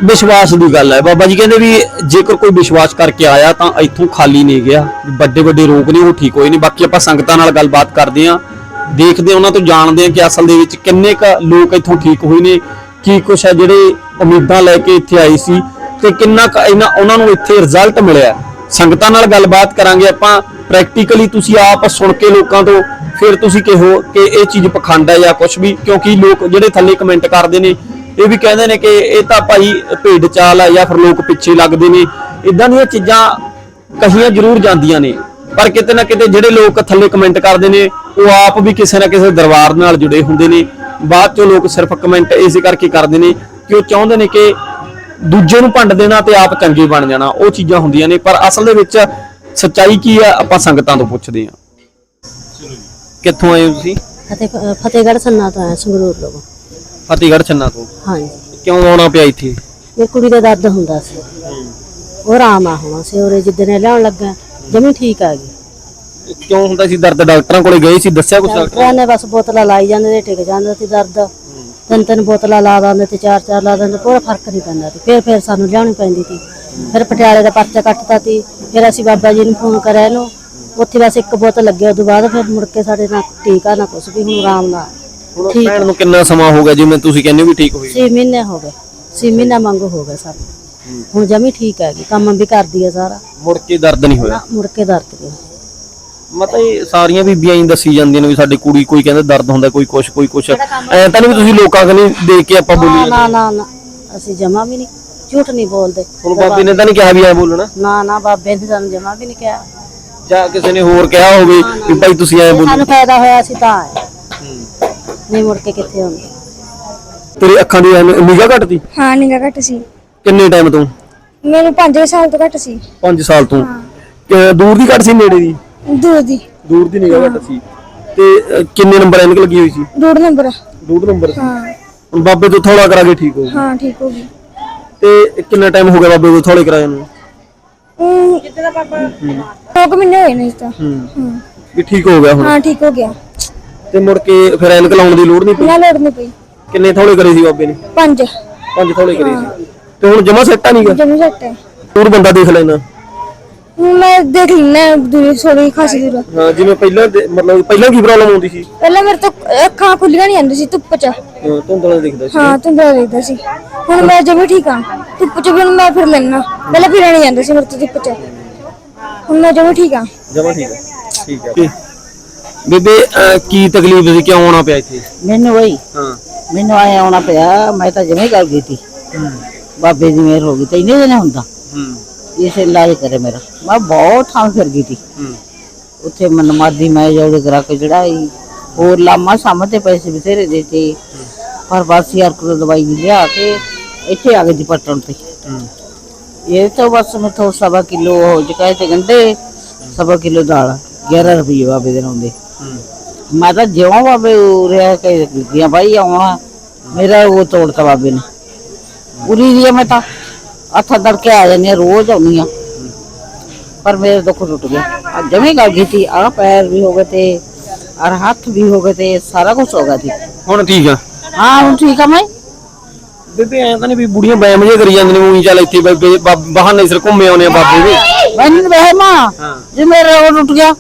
ਵਿਸ਼ਵਾਸ ਦੀ ਗੱਲ ਹੈ। ਬਾਬਾ ਜੀ ਕਹਿੰਦੇ ਵੀ ਜੇਕਰ ਕੋਈ ਵਿਸ਼ਵਾਸ ਕਰਕੇ ਆਇਆ ਤਾਂ ਇੱਥੋਂ ਖਾਲੀ ਨਹੀਂ ਗਿਆ। ਵੱਡੇ ਵੱਡੇ ਰੋਗ ਨੇ ਉਹ ਠੀਕ ਹੋਏ ਨੇ। ਬਾਕੀ ਆਪਾਂ ਸੰਗਤਾਂ ਨਾਲ ਗੱਲਬਾਤ ਕਰਦੇ ਆਂ ਦੇਖਦੇ ਹਾਂ, ਉਹਨਾਂ ਤੋਂ ਜਾਣਦੇ ਆ ਕਿ ਅਸਲ ਦੇ ਵਿੱਚ ਕਿੰਨੇ ਕ ਲੋਕ ਇੱਥੋਂ ਠੀਕ ਹੋਏ ਨੇ ਕੀ ਕੁਛ ਹੈ ਜਿਹੜੇ ਉਮੀਦਾਂ ਲੈ ਕੇ ਇੱਥੇ ਆਏ ਸੀ ਤੇ ਕਿੰਨਾ ਕੁ ਇਹਨਾਂ ਉਹਨਾਂ ਨੂੰ ਇੱਥੇ ਰਿਜ਼ਲਟ ਮਿਲਿਆ। ਸੰਗਤਾਂ ਨਾਲ ਗੱਲਬਾਤ ਕਰਾਂਗੇ ਆਪਾਂ। ਪ੍ਰੈਕਟੀਕਲੀ ਤੁਸੀਂ ਆਪ ਸੁਣ ਕੇ ਲੋਕਾਂ ਤੋਂ ਫਿਰ ਤੁਸੀਂ ਕਿਹੋ ਕਿ ਇਹ ਚੀਜ਼ ਪਖੰਡ ਹੈ ਜਾਂ ਕੁਝ ਵੀ ਕਿਉਂਕਿ ਲੋਕ ਜਿਹੜੇ ਥੱਲੇ ਕਮੈਂਟ ਕਰਦੇ ਨੇ ਇਹ ਵੀ ਕਹਿੰਦੇ ਨੇ ਕਿ ਇਹ ਤਾਂ ਭਾਈ ਭੇਡ ਚਾਲ ਹੈ ਜਾਂ ਫਿਰ ਲੋਕ ਪਿੱਛੇ ਲੱਗਦੇ ਨੇ। ਇਦਾਂ ਦੀਆਂ ਚੀਜ਼ਾਂ ਕਹੀਆਂ ਜ਼ਰੂਰ ਜਾਂਦੀਆਂ ਨੇ। ਪਰ ਕਿਤੇ ਨਾ ਕਿਤੇ ਜਿਹੜੇ ਲੋਕ ਥੱਲੇ ਕਮੈਂਟ ਕਰਦੇ ਨੇ, ਉਹ ਆਪ ਵੀ ਕਿਸੇ ਨਾ ਕਿਸੇ ਦਰਬਾਰ ਨਾਲ ਜੁੜੇ ਹੁੰਦੇ ਨੇ। ਬਾਅਦ ਚੋਂ ਲੋਕ ਸਿਰਫ ਕਮੈਂਟ ਇਸੇ ਕਰਕੇ ਕਰਦੇ ਨੇ ਕਿ ਉਹ ਚਾਹੁੰਦੇ ਨੇ ਕਿ ਦੂਜੇ ਨੂੰ ਭੰਡ ਦੇਣਾ ਤੇ ਆਪ ਚੰਗੇ ਬਣ ਜਾਣਾ। ਉਹ ਚੀਜ਼ਾਂ ਹੁੰਦੀਆਂ ਨੇ। ਪਰ ਅਸਲ ਦੇ ਵਿੱਚ ਸੱਚਾਈ ਕੀ ਆ, ਆਪਾਂ ਸੰਗਤਾਂ ਤੋਂ ਪੁੱਛਦੇ ਹਾਂ। ਕਿੱਥੋਂ ਆਏ ਹੋ ਤੁਸੀਂ? ਫਤਿਹ ਫਤਿਹਗੜ੍ਹ ਸੰਨਾ ਤੋਂ ਆਇਆ ਸੰਗਰੂਰ ਲੋਕ। ਫਤਿਹਗੜ੍ਹ ਛੰਨਾ ਤੋਂ। ਹਾਂਜੀ। ਕਿਉਂ ਆਉਣਾ ਪਿਆ ਇੱਥੇ? ਇਹ ਕੁੜੀ ਦਾ ਦਰਦ ਹੁੰਦਾ ਸੀ। ਉਹ ਆਰਾਮ ਆ ਹੋਣਾ ਸੀ ਉਹਰੇ ਜਿੱਦਣ ਇਹ ਲਿਆਉਣ ਲੱਗਾ ਜਮੀ ਠੀਕ ਆ ਗਈ। ਕਿਉਂ ਹੁੰਦਾ ਸੀ ਦਰਦ? ਡਾਕਟਰਾਂ ਕੋਲੇ ਗਏ ਸੀ ਦੱਸਿਆ ਕੁਛ ਡਾਕਟਰ ਡਾਕਟਰਾਂ ਨੇ ਬਸ ਬੋਤਲਾਂ ਲਾਈ ਜਾਂਦੇ ਤੇ ਟਿਕ ਜਾਂਦਾ ਸੀ ਦਰਦ। ਤਿੰਨ ਤਿੰਨ ਬੋਤਲਾਂ ਲਾ ਦਿੰਦੇ ਤੇ ਚਾਰ ਚਾਰ ਲਾ ਦਿੰਦੇ ਪੂਰਾ ਫ਼ਰਕ ਨਹੀਂ ਪੈਂਦਾ ਸੀ। ਫਿਰ ਫਿਰ ਸਾਨੂੰ ਲਿਆਉਣੀ ਪੈਂਦੀ ਸੀ। ਫਿਰ ਪਟਿਆਲੇ ਦਾ ਪਰਚਾ ਕੱਟਤਾ ਸੀ। ਫਿਰ ਅਸੀਂ ਬਾਬਾ ਜੀ ਨੂੰ ਫੋਨ ਕਰਿਆ ਇਹਨੂੰ। ਉੱਥੇ ਬਸ ਇੱਕ ਬੋਤਲ ਲੱਗਿਆ ਉਦੋਂ ਬਾਅਦ ਫਿਰ ਮੁੜ ਕੇ ਸਾਡੇ ਨਾਲ ਟੀਕਾ ਨਾ ਕੁਛ ਵੀ ਹੁਣ ਆਰਾਮ ਨਾਲ। ਹੁਣ ਠੀਕ ਭੈਣ ਨੂੰ ਕਿੰਨਾ ਸਮਾਂ ਹੋ ਗਿਆ ਜਿਵੇਂ ਤੁਸੀਂ ਕਹਿੰਦੇ ਹੋ ਵੀ ਠੀਕ ਹੋਈ 6 ਮਹੀਨੇ ਹੋ ਗਏ। 6 ਮਹੀਨਾ ਮੰਗੋ ਹੋ ਗਏ ਸਾਨੂੰ ਹੁਣ ਜਮੀ ਠੀਕ ਹੈਗੀ ਕੰਮ ਵੀ ਕਰਦੀ ਹੈ ਸਾਰਾ। ਮੁੜ ਕੇ ਦਰਦ ਨਹੀਂ ਹੋਇਆ? ਨਾ ਮੁੜ ਕੇ ਦਰਦ ਨਹੀਂ ਮਤਲਬ ਇਹ ਸਾਰੀਆਂ ਬੀਬੀਆਂ ਹੀ ਦੱਸੀ ਜਾਂਦੀਆਂ ਨੇ ਵੀ ਸਾਡੇ ਕੁੜੀ ਕੋਈ ਕਹਿੰਦਾ ਦਰਦ ਹੁੰਦਾ ਕੋਈ ਕੁਛ ਕੋਈ ਕੁਛ। ਐ ਤਾਂ ਨਹੀਂ ਵੀ ਤੁਸੀਂ ਲੋਕਾਂ ਕਨੀ ਦੇਖ ਕੇ ਆਪਾਂ ਬੋਲੀ ਨਾ ਨਾ ਨਾ ਅਸੀਂ ਜਮਾ ਵੀ ਨਹੀਂ ਝੂਠ ਨਹੀਂ ਬੋਲਦੇ। ਹੁਣ ਬਾਬੇ ਨੇ ਤਾਂ ਨਹੀਂ ਕਿਹਾ ਵੀ ਐ ਬੋਲਣਾ? ਨਾ ਨਾ ਬਾਬੇ ਨੇ ਸਾਨੂੰ ਜਮਾ ਵੀ ਨਹੀਂ ਕਿਹਾ। ਜਾਂ ਕਿਸੇ ਨੇ ਹੋਰ ਕਿਹਾ ਹੋਵੇ ਵੀ ਭਾਈ ਤੁਸੀਂ ਐ ਬੋਲੋ ਸਾਨੂੰ ਫਾਇਦਾ ਹੋਇਆ ਸੀ ਤਾਂ ਨਹੀਂ ਮੁੜ ਕੇ ਕਿੱਥੇ ਹੁੰਦੇ ਤੇਰੀ ਅੱਖਾਂ ਦੀ ਨਿਗਾਹ ਘਟਦੀ? ਹਾਂ ਨਿਗਾ ਘੱਟ ਸੀ। ਕਿੰਨੇ ਟਾਈਮ ਤੋਂ? ਮੈਨੂੰ 5 ਸਾਲ ਤੋਂ ਘੱਟ ਸੀ। 5 ਸਾਲ ਤੋਂ। ਦੂਰ ਦੀ ਘਟ ਸੀ ਨੇੜੇ ਦੀ? ਦੂਰ ਦੀ। ਦੂਰ ਦੀ ਨਿਗਾਹ ਘਟ ਸੀ। ਤੇ ਕਿੰਨੇ ਨੰਬਰ ਐਨਕ ਲੱਗੀ ਹੋਈ ਸੀ? ਡੂਢ ਨੰਬਰ ਦੂਰ ਨੰਬਰ ਹਾਂ। ਹੁਣ ਬਾਬੇ ਤੋਂ ਥੋੜਾ ਕਰਾ ਕੇ ਠੀਕ ਹੋ ਗਈ। ਹਾਂ ਠੀਕ ਹੋ ਗਈ। ਤੇ ਕਿੰਨਾ ਟਾਈਮ ਹੋ ਗਿਆ ਬਾਬੇ ਤੋਂ ਥੋੜੇ ਕਰਾਏ ਨੂੰ? ਜਿੱਦਾਂ ਪਾਪਾ ਦੋ ਕੁ ਮਹੀਨੇ ਹੋਏ ਨੇ ਇਸ ਤਾਂ ਹੂੰ। ਵੀ ਠੀਕ ਹੋ ਗਿਆ ਹੁਣ? ਹਾਂ ਠੀਕ ਹੋ ਗਿਆ। ਤੇ ਮੁੜ ਕੇ ਫਿਰ ਐਨਕ ਲਾਉਣ ਦੀ ਲੋੜ ਨਹੀਂ ਪਈ? ਨਾ ਲੋੜ ਨਹੀਂ ਪਈ। ਕਿੰਨੇ ਥੋੜੇ ਕਰੇ ਸੀ ਬਾਬੇ ਨੇ? ਪੰਜ। ਪੰਜ ਥੋੜੇ ਕਰੇ ਸੀ। ਤੇ ਹੁਣ ਜਮਾ ਸੈੱਟ ਨਹੀਂ ਗਾ? ਜਮੀ ਸੱਟ ਹੈ ਦੂਰ ਬੰਦਾ ਦੇਖ ਲੈਣਾ ਹੁਣ ਮੈਂ ਦੇਖ ਲੈਣਾ ਦੂਰੀ ਥੋੜੀ ਖਾਸੀ ਦੂਰ। ਹਾਂ ਜਿਵੇਂ ਪਹਿਲਾਂ ਦੇ- ਮਤਲਬ ਪਹਿਲਾਂ ਕੀ ਪ੍ਰੋਬਲਮ ਆਉਂਦੀ ਸੀ? ਪਹਿਲਾਂ ਮੇਰੇ ਤੋਂ ਅੱਖਾਂ ਖੁੱਲੀਆਂ ਨਹੀਂ ਜਾਂਦੀ ਸੀ ਧੁੱਪ 'ਚ। ਹਾਂ, ਧੁੰਦਲਾ ਦਿਖਦਾ ਸੀ। ਹਾਂ ਧੁੰਦਲਾ ਰਹਿੰਦਾ ਸੀ। ਹੁਣ ਮੈਂ ਜਮੀ ਠੀਕ ਹਾਂ ਧੁੱਪ 'ਚ ਵੀ ਹੁਣ ਮੈਂ ਫਿਰ ਲੈਣਾ ਪਹਿਲਾਂ ਫਿਰ ਨਹੀਂ ਜਾਂਦਾ ਸੀ ਮੇਰੇ ਤੋਂ ਧੁੱਪ 'ਚ। ਹੁਣ ਮੈਂ ਜਮੀ ਠੀਕ ਹਾਂ ਜਮਾ ਠੀਕ ਹੈ ਠੀਕ ਹੈ ਬੇਬੇ ਅਹ, ਕੀ ਤਕਲੀਫ ਸੀ? ਕਿਉਂ ਆਉਣਾ ਪਿਆ ਇੱਥੇ? ਮੈਨੂੰ ਵਈ ਹਾਂ। ਮੈਨੂੰ ਆਏ ਆਉਣਾ ਪਿਆ ਮੈਂ ਤਾਂ ਕਰ ਗਈ ਸੀ ਬਾਬੇ ਦੀ ਮਿਹਰ ਹੋ ਗਈ ਤੇ ਇੰਨੇ ਦਿਨ ਹੁੰਦਾ। ਹੂੰ। ਇਸ ਇਲਾਜ ਕਰੇ ਮੇਰਾ। ਮੈਂ ਬਹੁਤ ਥਾਂ ਫਿਰ ਗਈ। ਸੀ ਹੂੰ। ਉੱਥੇ ਮਨਮਾਦੀ ਮੈਂ ਜੋੜੇ ਕਰਾ ਕੇ ਚੜਾਈ। ਹੋਰ ਲਾਮਾ ਸਾਮ ਤੇ ਪੈਸੇ ਬਥੇਰੇ ਦਿੱਤੇ। ਪਰ ਬਸ ਯਾਰ ਕੋਲ ਦਵਾਈ ਲਿਆ ਕੇ ਇੱਥੇ ਆ ਗਈ ਦੀ ਪਟਣ ਤੇ। ਹੂੰ। ਇਹ ਤਾਂ ਬਸ ਮੈਥੋਂ ਸਵਾ ਕਿਲੋ ਹੋ ਚੁੱਕਾ ਤੇ ਗੰਡੇ ਸਵਾ ਕਿਲੋ ਦਾਲ। 11 ਰੁਪਏ ਬਾਬੇ ਦੇ ਨਾਉਂਦੇ ਮੈਂ ਤਾਂ ਜਿਉਂ ਬਾਬੇ ਉਰਿਆ ਕੇ ਗਿਆ ਭਾਈ ਆਉਣਾ। ਮੇਰਾ ਉਹ ਤੋੜਤਾ ਬਾਬੇ ਨੇ। ਉਰੀ ਦੀ ਮੈਂ ਤਾਂ ਹੱਥ ਦੜ ਕੇ ਆ ਜਾਂਦੀ ਹਾਂ, ਰੋਜ਼ ਆਉਂਦੀ ਆ। ਪਰ ਮੇਰੇ ਦੁੱਖ ਟੁੱਟ ਗਿਆ ਆ ਜਮੇ ਗੱਲ ਸੀ ਆ ਪੈਰ ਵੀ ਹੋ ਗਏ ਤੇ ਔਰ ਹੱਥ ਵੀ ਹੋ ਗਏ ਤੇ ਸਾਰਾ ਕੁਝ ਹੋ ਗਿਆ ਸੀ ਹੁਣ ਠੀਕ ਆ। ਹਾਂ ਹੁਣ ਠੀਕ ਆ ਮੈਂ ਬੇਬੇ ਐਂ ਤਾਂ ਨਹੀਂ ਵੀ ਬੁੜੀਆਂ ਬੈਮ ਜੇ ਕਰੀ ਜਾਂਦੀਆਂ ਨੇ ਉਹੀ ਚੱਲ ਇੱਥੇ ਬੇਬੇ ਬਹਾਨੇ ਸਿਰ ਘੁੰਮੇ ਆਉਨੇ ਆ ਬਾਬੇ ਦੇ। ਮੈਨੂੰ ਵਹਿ ਮਾਂ ਹਾਂ। ਜੇ ਮੇਰਾ ਉਹ ਟੁੱਟ ਗਿਆ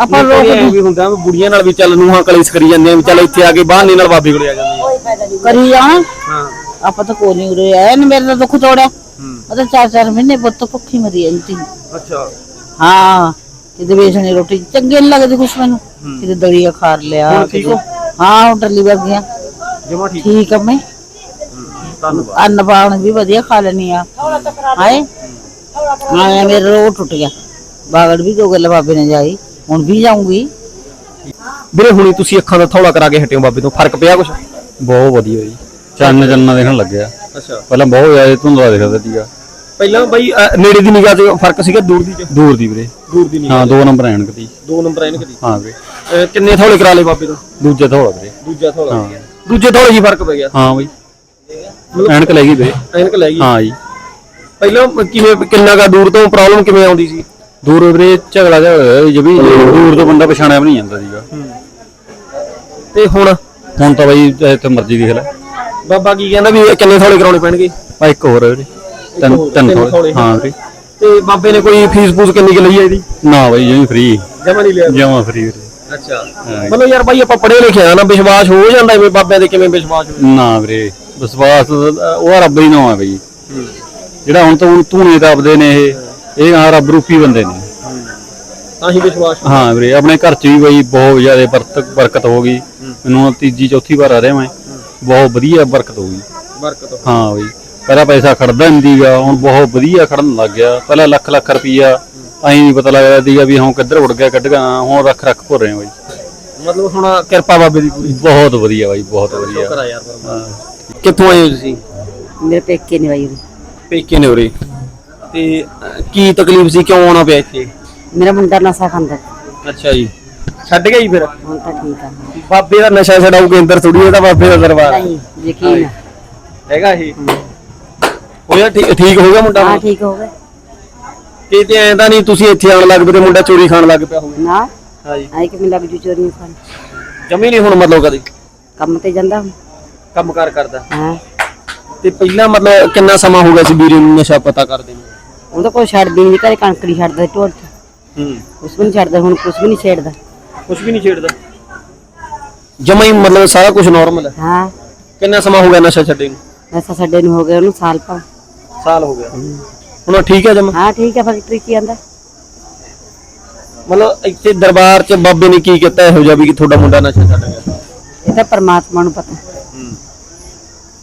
ਆਪਾਂ ਲੋਕ ਲੋਕ ਵੀ ਹੁੰਦਾ ਵੀ ਬੁੜੀਆਂ ਨਾਲ ਵੀ ਚੱਲ ਨੂੰਹਾਂ ਕਲੇਸ਼ ਕਰੀ ਜਾਂਦੇ ਆ ਵੀ ਚੱਲ ਇੱਥੇ ਆ ਕੇ ਬਹਾਨੇ ਨਾਲ ਬਾਬੇ ਕੋਲੇ ਆ ਜਾਂਦੇ ਆ। ਕਰੀ ਜਾਣਾ। ਹਾਂ। ਆਪਾਂ ਤਾਂ ਕੋਈ ਨਹੀਂ ਉਰੇ ਆਇਆ ਨੀ ਮੇਰੇ ਤਾਂ ਦੁੱਖ ਤੋੜਿਆ। ਹੂੰ। ਉਹ ਤਾਂ ਚਾਰ ਚਾਰ ਮਹੀਨੇ ਪੁੱਤ ਭੁੱਖੀ ਮਰੀ ਜਾਂਦੀ ਸੀ। ਅੱਛਾ। ਹਾਂ ਕਿਤੇ ਵੇਚਣੀ ਰੋਟੀ। ਚੰਗੇ ਨਹੀਂ ਲੱਗਦੀ ਕੁਛ ਮੈਨੂੰ। ਕਿਤੇ ਦਲੀਆ ਖਾ ਲਿਆ ਹੁਣ ਠੀਕ ਹੋ? ਕਿਤੇ- ਹਾਂ ਹੁਣ ਟੱਲੀ ਵਰ ਗਿਆ। ਜਮਾ ਠੀਕ ਠੀਕ ਆ ਮੈਂ। ਧੰਨਵਾਦ। ਅੰਨ ਪਾਣ ਵੀ ਵਧੀਆ ਖਾ ਲੈਣੀ ਆ। ਹਾਏ। ਆਇਆ ਮੇਰਾ ਰੋਹ ਟੁੱਟ ਗਿਆ। ਬਾਗੜ ਵੀ ਦੋ ਗੱਲ ਬਾਬੇ ਨੇ ਜਾਈ। ਹੁਣ ਵੀ ਜਾਊਂਗੀ। ਵੀਰੇ ਹੁਣੀ ਤੁਸੀਂ ਅੱਖਾਂ ਦਾ ਥੌਲਾ ਕਰਾ ਕੇ ਹਟਿਓ ਬਾਬੇ ਤੋਂ ਫ਼ਰਕ ਪਿਆ ਕੁਛ? ਬਹੁਤ ਵਧੀਆ ਜੀ। ਚੰਨ ਚੰਨਾ ਦੇਖਣ ਲੱਗਿਆ। ਅੱਛਾ। ਪਹਿਲਾਂ ਬਹੁਤ ਜ਼ਿਆਦਾ ਧੁੰਦਲਾ ਦਿਖਦਾ ਸੀਗਾ। ਪਹਿਲਾਂ ਬਾਈ ਅ, ਨੇੜੇ ਦੀ ਨਿਗਾਹ 'ਚ ਫ਼ਰਕ ਸੀਗਾ ਦੂਰ ਦੀ 'ਚ? ਦੂਰ ਦੀ ਵੀਰੇ। ਦੂਰ ਦੀ ਹਾਂ ਦੋ ਨੰਬਰ ਐਨਕ ਦੀ। ਦੋ ਨੰਬਰ ਐਨਕ ਦੀ। ਹਾਂ ਵੀਰੇ। ਅ, ਕਿੰਨੇ ਥੌਲੇ ਕਰਾ ਲਏ ਬਾਬੇ ਤੋਂ? ਦੂਜਾ ਥੋੜਾ ਵੀਰੇ। ਦੂਜਾ ਥੌਲਾ। ਹਾਂ। ਦੂਜੇ ਥੌਲੇ ਜੀ ਫ਼ਰਕ ਪੈ ਗਿਆ। ਹਾਂ ਬਈ। ਐਨਕ ਲੈ ਗਈ ਵੀਰੇ। ਐਨਕ ਲੈ ਗਈ। ਹਾਂ ਜੀ। ਪਹਿਲਾਂ ਕਿਵੇਂ ਕਿੰਨਾ ਕਾ ਦੂਰ ਤੋਂ ਪ੍ਰੋਬਲਮ ਕਿਵੇਂ ਆਉਂਦੀ ਸੀ? ਦੂਰ ਵੀਰੇ ਝਗੜਾ ਝਗੜਾ ਜਬੀ ਦੂਰ ਤੋਂ ਬੰਦਾ ਪਛਾਣਿਆ ਵੀ ਨਹੀਂ ਜਾਂਦਾ ਸੀਗਾ। ਤੇ ਹੁਣ? ਹੁਣ ਤਾਂ ਬਈ ਇੱਥੇ ਮਰਜ਼ੀ ਦੇਖ ਲੈ। ਬਾਬਾ ਕੀ ਕਹਿੰਦਾ? ਵੀ ਕਿੰਨੇ ਥੌਲੇ ਕਰਾਉਣੇ ਪੈਣਗੇ? ਆ ਇੱਕ ਹੋਰ ਆ ਵੀਰੇ। ਤਿੰਨ ਹੋਰ, ਤਿੰਨ ਤਿੰਨ ਥੋੜੇ। ਥੋੜੇ। ਹਾਂ। ਵੀਰੇ। ਤੇ ਬਾਬੇ ਨੇ ਕੋਈ ਫੀਸ ਫੂਸ ਕਿੰਨੀ ਕੁ ਲਈ ਹੈ ਇਹਦੀ? ਨਾ ਬਈ ਜਿਵੇਂ ਫ੍ਰੀ ਜਮਾ ਨਹੀਂ ਲਿਆ? ਜਮਾ ਫ੍ਰੀ ਵੀਰੇ। ਅੱਛਾ। ਮਤਲਬ ਯਾਰ ਬਾਈ ਆਪਾਂ ਪੜ੍ਹੇ ਲਿਖੇ ਆ ਨਾ ਵਿਸ਼ਵਾਸ ਹੋ ਜਾਂਦਾ ਐਵੇਂ ਬਾਬਿਆਂ ਦੇ ਕਿਵੇਂ ਵਿਸ਼ਵਾਸ ਹੋ ਨਾ ਵੀਰੇ ਵਿਸ਼ਵਾਸ ਉਹ ਰੱਬ ਹੀ ਨਾਮ ਹੈ ਬਈ। ਜਿਹੜਾ ਹੁਣ ਤੋਂ ਧੂਣੇ ਦੱਬਦੇ ਨੇ ਇਹ ਇਹ ਆ ਰੱਬ ਰੂਪੀ ਬੰਦੇ ਨੇ। ਤਾਂ ਹੀ ਵਿਸ਼ਵਾਸ ਹਾਂ ਵੀਰੇ ਆਪਣੇ ਘਰ ਚ ਵੀ ਬਈ ਬਹੁਤ ਜ਼ਿਆਦਾ ਬਰਕਤ ਬਰਕਤ ਹੋ ਗਈ। ਮੈਨੂੰ ਹੁਣ ਤੀਜੀ ਚੌਥੀ ਵਾਰ ਆ ਰਿਹਾ ਮੈਂ। ਬਹੁਤ ਵਧੀਆ ਬਰਕਤ ਹੋ ਗਈ। ਬਰਕਤ ਹਾਂ ਬਈ ਪਹਿਲਾਂ ਪੈਸਾ ਖੜਦਾ ਨਹੀਂ ਸੀਗਾ ਹੁਣ ਬਹੁਤ ਵਧੀਆ ਖੜਨ ਲੱਗ ਗਿਆ। ਪਹਿਲਾਂ ਲੱਖ ਲੱਖ ਰੁਪਈਆ ਐਂ ਨਹੀਂ ਪਤਾ ਲੱਗਦਾ ਸੀਗਾ ਵੀ ਹੁਣ ਕਿੱਧਰ ਉੱਡ ਗਿਆ ਕੱਢ ਗਿਆ ਹੁਣ ਰੱਖ ਰੱਖ ਭੁਰ ਰਹੇ ਹਾਂ ਬਈ। ਮਤਲਬ ਹੁਣ ਕਿਰਪਾ ਬਾਬੇ ਦੀ ਪੂਰੀ। ਬਹੁਤ ਵਧੀਆ ਬਾਈ ਬਹੁਤ ਵਧੀਆ। ਯਾਰ ਕਿੱਥੋਂ ਆਏ ਹੋ ਤੁਸੀਂ? ਮੇਰੇ ਪੇਕੇ ਨੇ ਬਾਈ। ਪੇਕੇ ਨੇ ਉਰੇ। ਤੇ ਅਹ, ਕੀ ਤਕਲੀਫ ਸੀ? ਕਿਉਂ ਆਉਣਾ ਪਿਆ ਇੱਥੇ? ਮੇਰਾ ਮੁੰਡਾ ਨਸ਼ਾ ਖਾਂਦਾ। ਅੱਛਾ ਜੀ। ਛੱਡ ਗਈ ਫਿਰ? ਹੁਣ ਤਾਂ ਠੀਕ ਆ। ਬਾਬੇ ਦਾ ਨਸ਼ਾ ਛਡਾਊ ਕੇਂਦਰ ਥੋੜੀ ਇਹਦਾ ਬਾਬੇ ਦਾ ਦਰਬਾਰ। ਨਹੀਂ ਯਕੀਨ ਆ। ਹੈਗਾ ਇਹ? ਹੋਇਆ ਠੀਕ ਠੀਕ ਹੋ ਗਿਆ ਮੁੰਡਾ? ਹਾਂ ਹੁਣ? ਠੀਕ ਹੋ ਗਏ ਕਿਤੇ ਐਂ ਤਾਂ ਨਹੀਂ ਤੁਸੀਂ ਇੱਥੇ ਆਉਣ ਲੱਗ ਪਏ ਤੇ ਮੁੰਡਾ ਚੋਰੀ ਖਾਣ ਲੱਗ ਪਿਆ ਹੋਵੇ ਨਾ। ਹਾਂਜੀ ਆਈ ਕਿ ਮੈਨੂੰ ਲੱਗ ਜੂ ਚੋਰੀਆਂ ਖਾਣ? ਜਮੀ ਨਹੀਂ ਹੁਣ ਮਤਲਬ ਕਦੇ। ਕੰਮ ਤੇ ਜਾਂਦਾ ਹੁਣ। ਕੰਮ ਕਾਰ ਕਰਦਾ। ਹਾਂ। ਤੇ ਪਹਿਲਾਂ ਮਤਲਬ ਕਿੰਨਾ ਸਮਾਂ ਹੋ ਗਿਆ ਸੀ ਵੀਰੇ ਨੂੰ ਨਸ਼ਾ ਪਤਾ ਕਰਦੇ ਨੂੰ? ਉਹ ਤਾਂ ਕੋਈ ਛੱਡਦੀ ਨਹੀਂ ਘਰੇ ਕਣਕ ਨਹੀਂ ਛੱਡਦਾ ਢੋਲ ਹੂੰ। ਕੁਛ ਵੀ ਨਹੀਂ ਛੱਡਦਾ ਹੁਣ ਕੁਛ ਵੀ ਨਹੀਂ ਛੇੜਦਾ। ਕੁਝ ਵੀ ਨਹੀਂ ਛੇੜਦਾ। ਜਮਾ ਹੀ ਮਤਲਬ ਸਾਰਾ ਕੁਝ ਨਾਰਮਲ ਹੈ। ਹਾਂ। ਕਿੰਨਾ ਸਮਾਂ ਹੋ ਗਿਆ ਨਸ਼ਾ ਛੱਡੇ ਨੂੰ? ਨਸ਼ਾ ਛੱਡੇ ਨੂੰ ਹੋ ਗਿਆ ਉਹਨੂੰ ਸਾਲ ਪਾ ਸਾਲ ਹੋ ਗਿਆ। ਹੁਣ ਠੀਕ ਹੈ ਜਮਾ? ਹਾਂ ਠੀਕ ਹੈ ਫੈਕਟਰੀ ਚ ਹੀ ਆਂਦਾ ਮਤਲਬ ਇੱਥੇ ਦਰਬਾਰ 'ਚ ਬਾਬੇ ਨੇ ਕੀ ਕੀਤਾ ਇਹੋ ਜਿਹਾ ਵੀ ਕਿ ਤੁਹਾਡਾ ਮੁੰਡਾ ਨਸ਼ਾ ਛੱਡ ਗਿਆ? ਇਹ ਤਾਂ ਪਰਮਾਤਮਾ ਨੂੰ ਪਤਾ।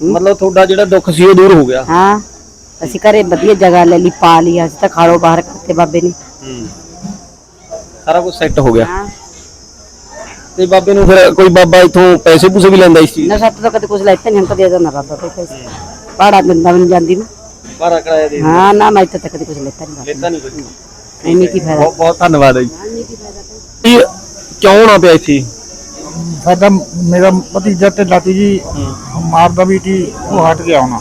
ਮਤਲਬ ਤੁਹਾਡਾ ਜਿਹੜਾ ਦੁੱਖ ਸੀ ਉਹ ਦੂਰ ਹੋ ਗਿਆ। ਹਾਂ। ਅਸੀਂ ਘਰੇ ਵਧੀਆ ਜਗ੍ਹਾ ਲੈ ਲਈ ਪਾ ਲਈ ਅਸੀਂ ਤਾਂ ਖਾਲੋ ਬਾਹਰ ਕੱਤੇ ਬਾਬੇ ਨੇ। ਸਾਰਾ ਕੁਝ ਸੈੱਟ ਹੋ ਗਿਆ। ਹਾਂ। ਤੇ ਬਾਬੇ ਨੂੰ ਫਿਰ ਕੋਈ ਬਾਬਾ ਇਥੋਂ ਪੈਸੇ ਪੂਸੇ ਵੀ ਲੈਂਦਾ ਇਸ ਚੀਜ਼ ਨਸ਼ਾ ਤਾਂ ਕਦੇ ਕੁਛ ਲੈਤੇ ਨਹੀਂ ਹਮ ਤਾਂ ਦੇ ਬਾਬਾ ਕੋਈ ਪੈਸੇ। ਪਾੜਾ ਦਿੰਦਾ ਵੀ ਨਹੀਂ ਜਾਂਦੀ ਨਾ। ਬਾਰਾ ਕਿਰਾਇਆ ਦੇ ਹਾਂ ਨਾ ਮੈਂ ਤਾਂ ਕਦੇ ਕੁਛ ਲੈਤਾ ਨਹੀਂ ਲੈਂਦਾ ਨਹੀਂ ਕੁਝ ਬਾਬਾ ਐਵੇਂ ਕੀ ਫਾਇਦਾ। ਬਹੁਤ ਬਹੁਤ ਧੰਨਵਾਦ ਹੈ ਜੀ। ਇਹ ਕਿਉਂ ਨਾ ਪਿਆ ਇੱਥੇ? ਸਾਡਾ ਮੇਰਾ ਭਤੀਜਾ ਤੇ ਲਾਤੀ ਜੀ ਮਾਰਦਾ ਵੀ ਸੀ ਉਹ ਹਟ ਗਿਆ ਹੁਣ।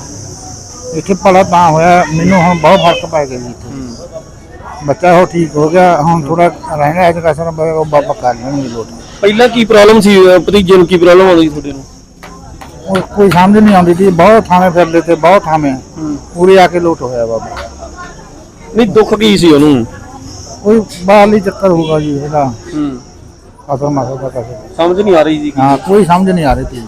ਇੱਥੇ ਭਲਾ ਤਾਂ ਹੋਇਆ ਮੈਨੂੰ ਹੁਣ ਬਹੁਤ ਫ਼ਰਕ ਪੈ ਗਿਆ ਜੀ ਇੱਥੇ। ਬੱਚਾ ਉਹ ਠੀਕ ਹੋ ਗਿਆ ਹੁਣ ਥੋੜਾ ਰਹਿਣਾ ਅੱਜ ਕਸਰ ਉਹ ਬਾਬਾ ਕਰ ਲੈਣਗੇ ਲੋਟ ਪਹਿਲਾਂ ਕੀ ਪ੍ਰੋਬਲਮ ਸੀ ਭਤੀਜੇ ਨੂੰ ਕੀ ਪ੍ਰੋਬਲਮ ਆਉਂਦੀ ਸੀ ਤੁਹਾਡੇ ਨੂੰ? ਉਹ ਕੋਈ ਸਮਝ ਨਹੀਂ ਆਉਂਦੀ ਸੀ ਬਹੁਤ ਥਾਵੇਂ ਫਿਰ ਲਏ ਤੇ ਬਹੁਤ ਥਾਵੇਂ ਪੂਰੇ ਆ ਕੇ ਲੋਟ ਹੋਇਆ ਬਾਬਾ। ਨਹੀਂ ਦੁੱਖ ਕੀ ਸੀ ਉਹਨੂੰ? ਕੋਈ ਬਾਹਰਲੀ ਚੱਕਰ ਹੋਊਗਾ ਜੀ ਇਹਦਾ ਹੂੰ। ਅਸਰ ਮਾਸਾ ਦਾ ਕਸਰ। ਸਮਝ ਨਹੀਂ ਆ ਰਹੀ ਸੀ ਹਾਂ ਕੋਈ ਸਮਝ ਨਹੀਂ ਆ ਰਹੀ ਸੀ।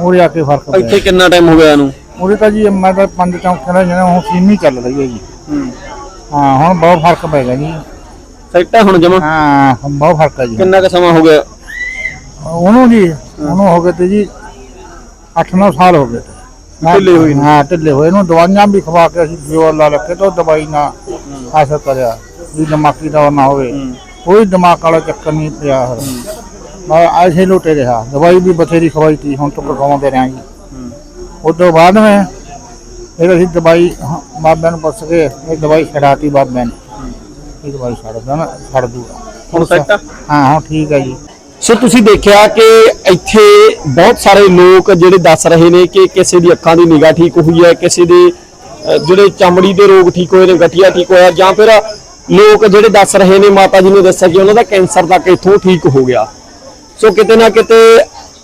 ਉਰੇ ਆ ਕੇ ਫ਼ਰਕ ਇੱਥੇ ਕਿੰਨਾ ਟਾਈਮ ਹੋ ਗਿਆ ਇਹਨੂੰ? ਉਰੇ ਤਾਂ ਜੀ ਮੈਂ ਤਾਂ ਪੰਜ ਚੌਂਕ ਕਹਿੰਦਾ ਜਿਹੜਾ ਹੁਣ ਸੀਮੀ ਚੱਲ ਰਹੀ ਹੈ ਜੀ ਹੂੰ। ਹਾਂ ਹੁਣ ਬਹੁਤ ਫ਼ਰਕ ਪੈ ਗਿਆ ਜੀ। ਸੈੱਟ ਹੁਣ ਜਮਾ? ਹਾਂ ਹੁਣ ਬਹੁਤ ਫ਼ਰਕ ਹੈ ਜੀ। ਕਿੰਨਾ ਕੁ ਸਮਾਂ ਹੋ ਗਿਆ? ਉਹਨੂੰ ਜੀ ਉਹਨੂੰ ਹੋ ਗਏ ਤੇ ਜੀ 8-9 ਸਾਲ ਹੋ ਗਏ। ਤੇ। ਢਿੱਲੇ ਹੋਏ। ਹਾਂ ਢਿੱਲੇ ਹੋਏ ਨੂੰ। ਦਵਾਈਆਂ ਵੀ ਖਵਾ ਕੇ ਅਸੀਂ ਜੋਰ ਲਾ ਰੱਖੇ ਤੋਂ ਦਵਾਈ ਨਾ ਅਸਰ ਕਰਿਆ ਵੀ ਦਿਮਾਗੀ ਦੌਰ ਨਾ ਹੋਵੇ। ਕੋਈ ਦਿਮਾਗ ਵਾਲਾ ਚੱਕਰ ਨਹੀਂ ਪਿਆ। ਮੈਂ ਐਸੇ ਲੋਟੇ ਰਿਹਾ। ਦਵਾਈ ਵੀ ਬਥੇਰੀ ਖਵਾਈ ਤੀ ਹੁਣ ਤੱਕ ਖਵਾਉਂਦੇ ਰਹੇ ਜੀ। ਉਸ ਤੋਂ ਬਾਅਦ ਮੈਂ ਫਿਰ ਅਸੀਂ ਦਵਾਈ ਬਾਬਿਆਂ ਨੂੰ ਪੁੱਛ ਕੇ ਇਹ ਦਵਾਈ ਛਡਾਤੀ ਬਾਬਿਆਂ ਨੇ। ਇਹ ਦਵਾਈ ਛੱਡ ਦੇਣਾ ਛੱਡ ਦੂਗਾ। ਹੁਣ ਸੈੱਟ ਹਾਂ ਹੁਣ ਠੀਕ ਹੈ ਜੀ। ਸੋ ਤੁਸੀਂ ਦੇਖਿਆ ਕਿ ਇੱਥੇ ਬਹੁਤ ਸਾਰੇ ਲੋਕ ਜਿਹੜੇ ਦੱਸ ਰਹੇ ਨੇ ਕਿ ਕਿਸੇ ਦੀ ਅੱਖਾਂ ਦੀ ਨਿਗਾਹ ਠੀਕ ਹੋਈ ਹੈ ਕਿਸੇ ਦੇ ਜਿਹੜੇ ਚਮੜੀ ਦੇ ਰੋਗ ਠੀਕ ਹੋਏ ਨੇ ਗਠੀਆ ਠੀਕ ਹੋਇਆ ਜਾਂ ਫਿਰ ਲੋਕ ਜਿਹੜੇ ਦੱਸ ਰਹੇ ਨੇ ਮਾਤਾ ਜੀ ਨੇ ਦੱਸਿਆ ਕਿ ਉਹਨਾਂ ਦਾ ਕੈਂਸਰ ਤੱਕ ਇੱਥੋਂ ਠੀਕ ਹੋ ਗਿਆ। ਸੋ ਕਿਤੇ ਨਾ ਕਿਤੇ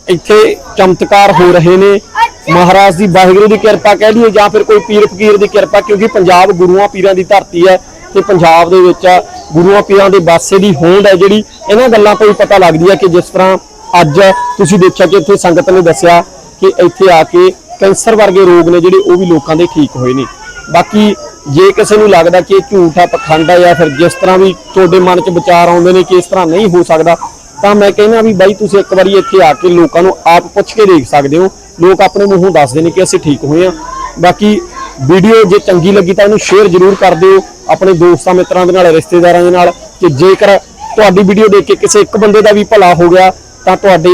ਇੱਥੇ ਚਮਤਕਾਰ ਹੋ ਰਹੇ ਨੇ। ਮਹਾਰਾਜ ਦੀ ਵਾਹਿਗੁਰੂ ਦੀ ਕਿਰਪਾ ਕਹਿ ਲਈਏ ਜਾਂ ਫਿਰ ਕੋਈ ਪੀਰ ਫਕੀਰ ਦੀ ਕਿਰਪਾ, ਕਿਉਂਕਿ ਪੰਜਾਬ ਗੁਰੂਆਂ ਪੀਰਾਂ ਦੀ ਧਰਤੀ ਹੈ ਤੇ ਪੰਜਾਬ ਦੇ ਵਿੱਚ ਗੁਰੂਆਂ ਪੀਰਾਂ ਦੇ ਬਾਸੇ ਦੀ ਹੋਂਦ ਹੈ ਜਿਹੜੀ, ਇਹਨਾਂ ਗੱਲਾਂ ਤੋਂ ਹੀ ਪਤਾ ਲੱਗਦੀ ਹੈ ਕਿ ਜਿਸ ਤਰ੍ਹਾਂ ਅੱਜ ਤੁਸੀਂ ਦੇਖਿਆ ਕਿ ਇੱਥੇ ਸੰਗਤ ਨੇ ਦੱਸਿਆ ਕਿ ਇੱਥੇ ਆ ਕੇ ਕੈਂਸਰ ਵਰਗੇ ਰੋਗ ਨੇ ਜਿਹੜੇ ਉਹ ਵੀ ਲੋਕਾਂ ਦੇ ਠੀਕ ਹੋਏ ਨੇ। ਬਾਕੀ ਜੇ ਕਿਸੇ ਨੂੰ ਲੱਗਦਾ ਕਿ ਇਹ ਝੂਠ ਆ ਪਖੰਡ ਆ ਜਾਂ ਫਿਰ ਜਿਸ ਤਰ੍ਹਾਂ ਵੀ ਤੁਹਾਡੇ ਮਨ 'ਚ ਵਿਚਾਰ ਆਉਂਦੇ ਨੇ ਕਿ ਇਸ ਤਰ੍ਹਾਂ ਨਹੀਂ ਹੋ ਸਕਦਾ ਤਾਂ ਮੈਂ ਕਹਿੰਦਾ ਵੀ ਬਾਈ ਤੁਸੀਂ ਇੱਕ ਵਾਰੀ ਇੱਥੇ ਆ ਕੇ ਲੋਕਾਂ ਨੂੰ ਆਪ ਪੁੱਛ ਕੇ ਦੇਖ ਸਕਦੇ ਹੋ ਲੋਕ ਆਪਣੇ ਮੂੰਹੋਂ ਦੱਸਦੇ ਨੇ ਕਿ ਅਸੀਂ ਠੀਕ ਹੋਏ ਆ ਬਾਕੀ ਵੀਡੀਓ ਜੇ ਚੰਗੀ ਲੱਗੀ ਤਾਂ ਇਹਨੂੰ ਸ਼ੇਅਰ ਜ਼ਰੂਰ ਕਰ ਦਿਓ ਆਪਣੇ ਦੋਸਤਾਂ ਮਿੱਤਰਾਂ ਦੇ ਨਾਲ ਰਿਸ਼ਤੇਦਾਰਾਂ ਦੇ ਨਾਲ ਕਿ ਜੇਕਰ ਤੁਹਾਡੀ ਵੀਡੀਓ ਦੇਖ ਕੇ ਕਿਸੇ ਇੱਕ ਬੰਦੇ ਦਾ ਵੀ ਭਲਾ ਹੋ ਗਿਆ ਤਾਂ ਤੁਹਾਡੇ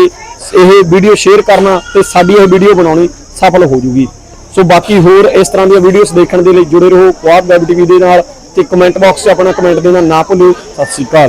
ਇਹ ਵੀਡੀਓ ਸ਼ੇਅਰ ਕਰਨਾ ਤੇ ਸਾਡੀ ਇਹ ਵੀਡੀਓ ਬਣਾਉਣੀ ਸਫਲ ਹੋ ਜੂਗੀ ਸੋ ਬਾਕੀ ਹੋਰ ਇਸ ਤਰ੍ਹਾਂ ਦੀਆਂ ਵੀਡੀਓਜ਼ ਦੇਖਣ ਦੇ ਲਈ ਜੁੜੇ ਰਹੋ ਕੁਆਡ ਵੈਬ ਟੀਵੀ ਦੇ ਨਾਲ ਤੇ ਕਮੈਂਟ ਬਾਕਸ 'ਚ ਆਪਣਾ ਕਮੈਂਟ ਦੇਣਾ ਨਾ ਭੁੱਲਿਓ ਸਤਿ ਸ਼੍ਰੀ ਅਕਾਲ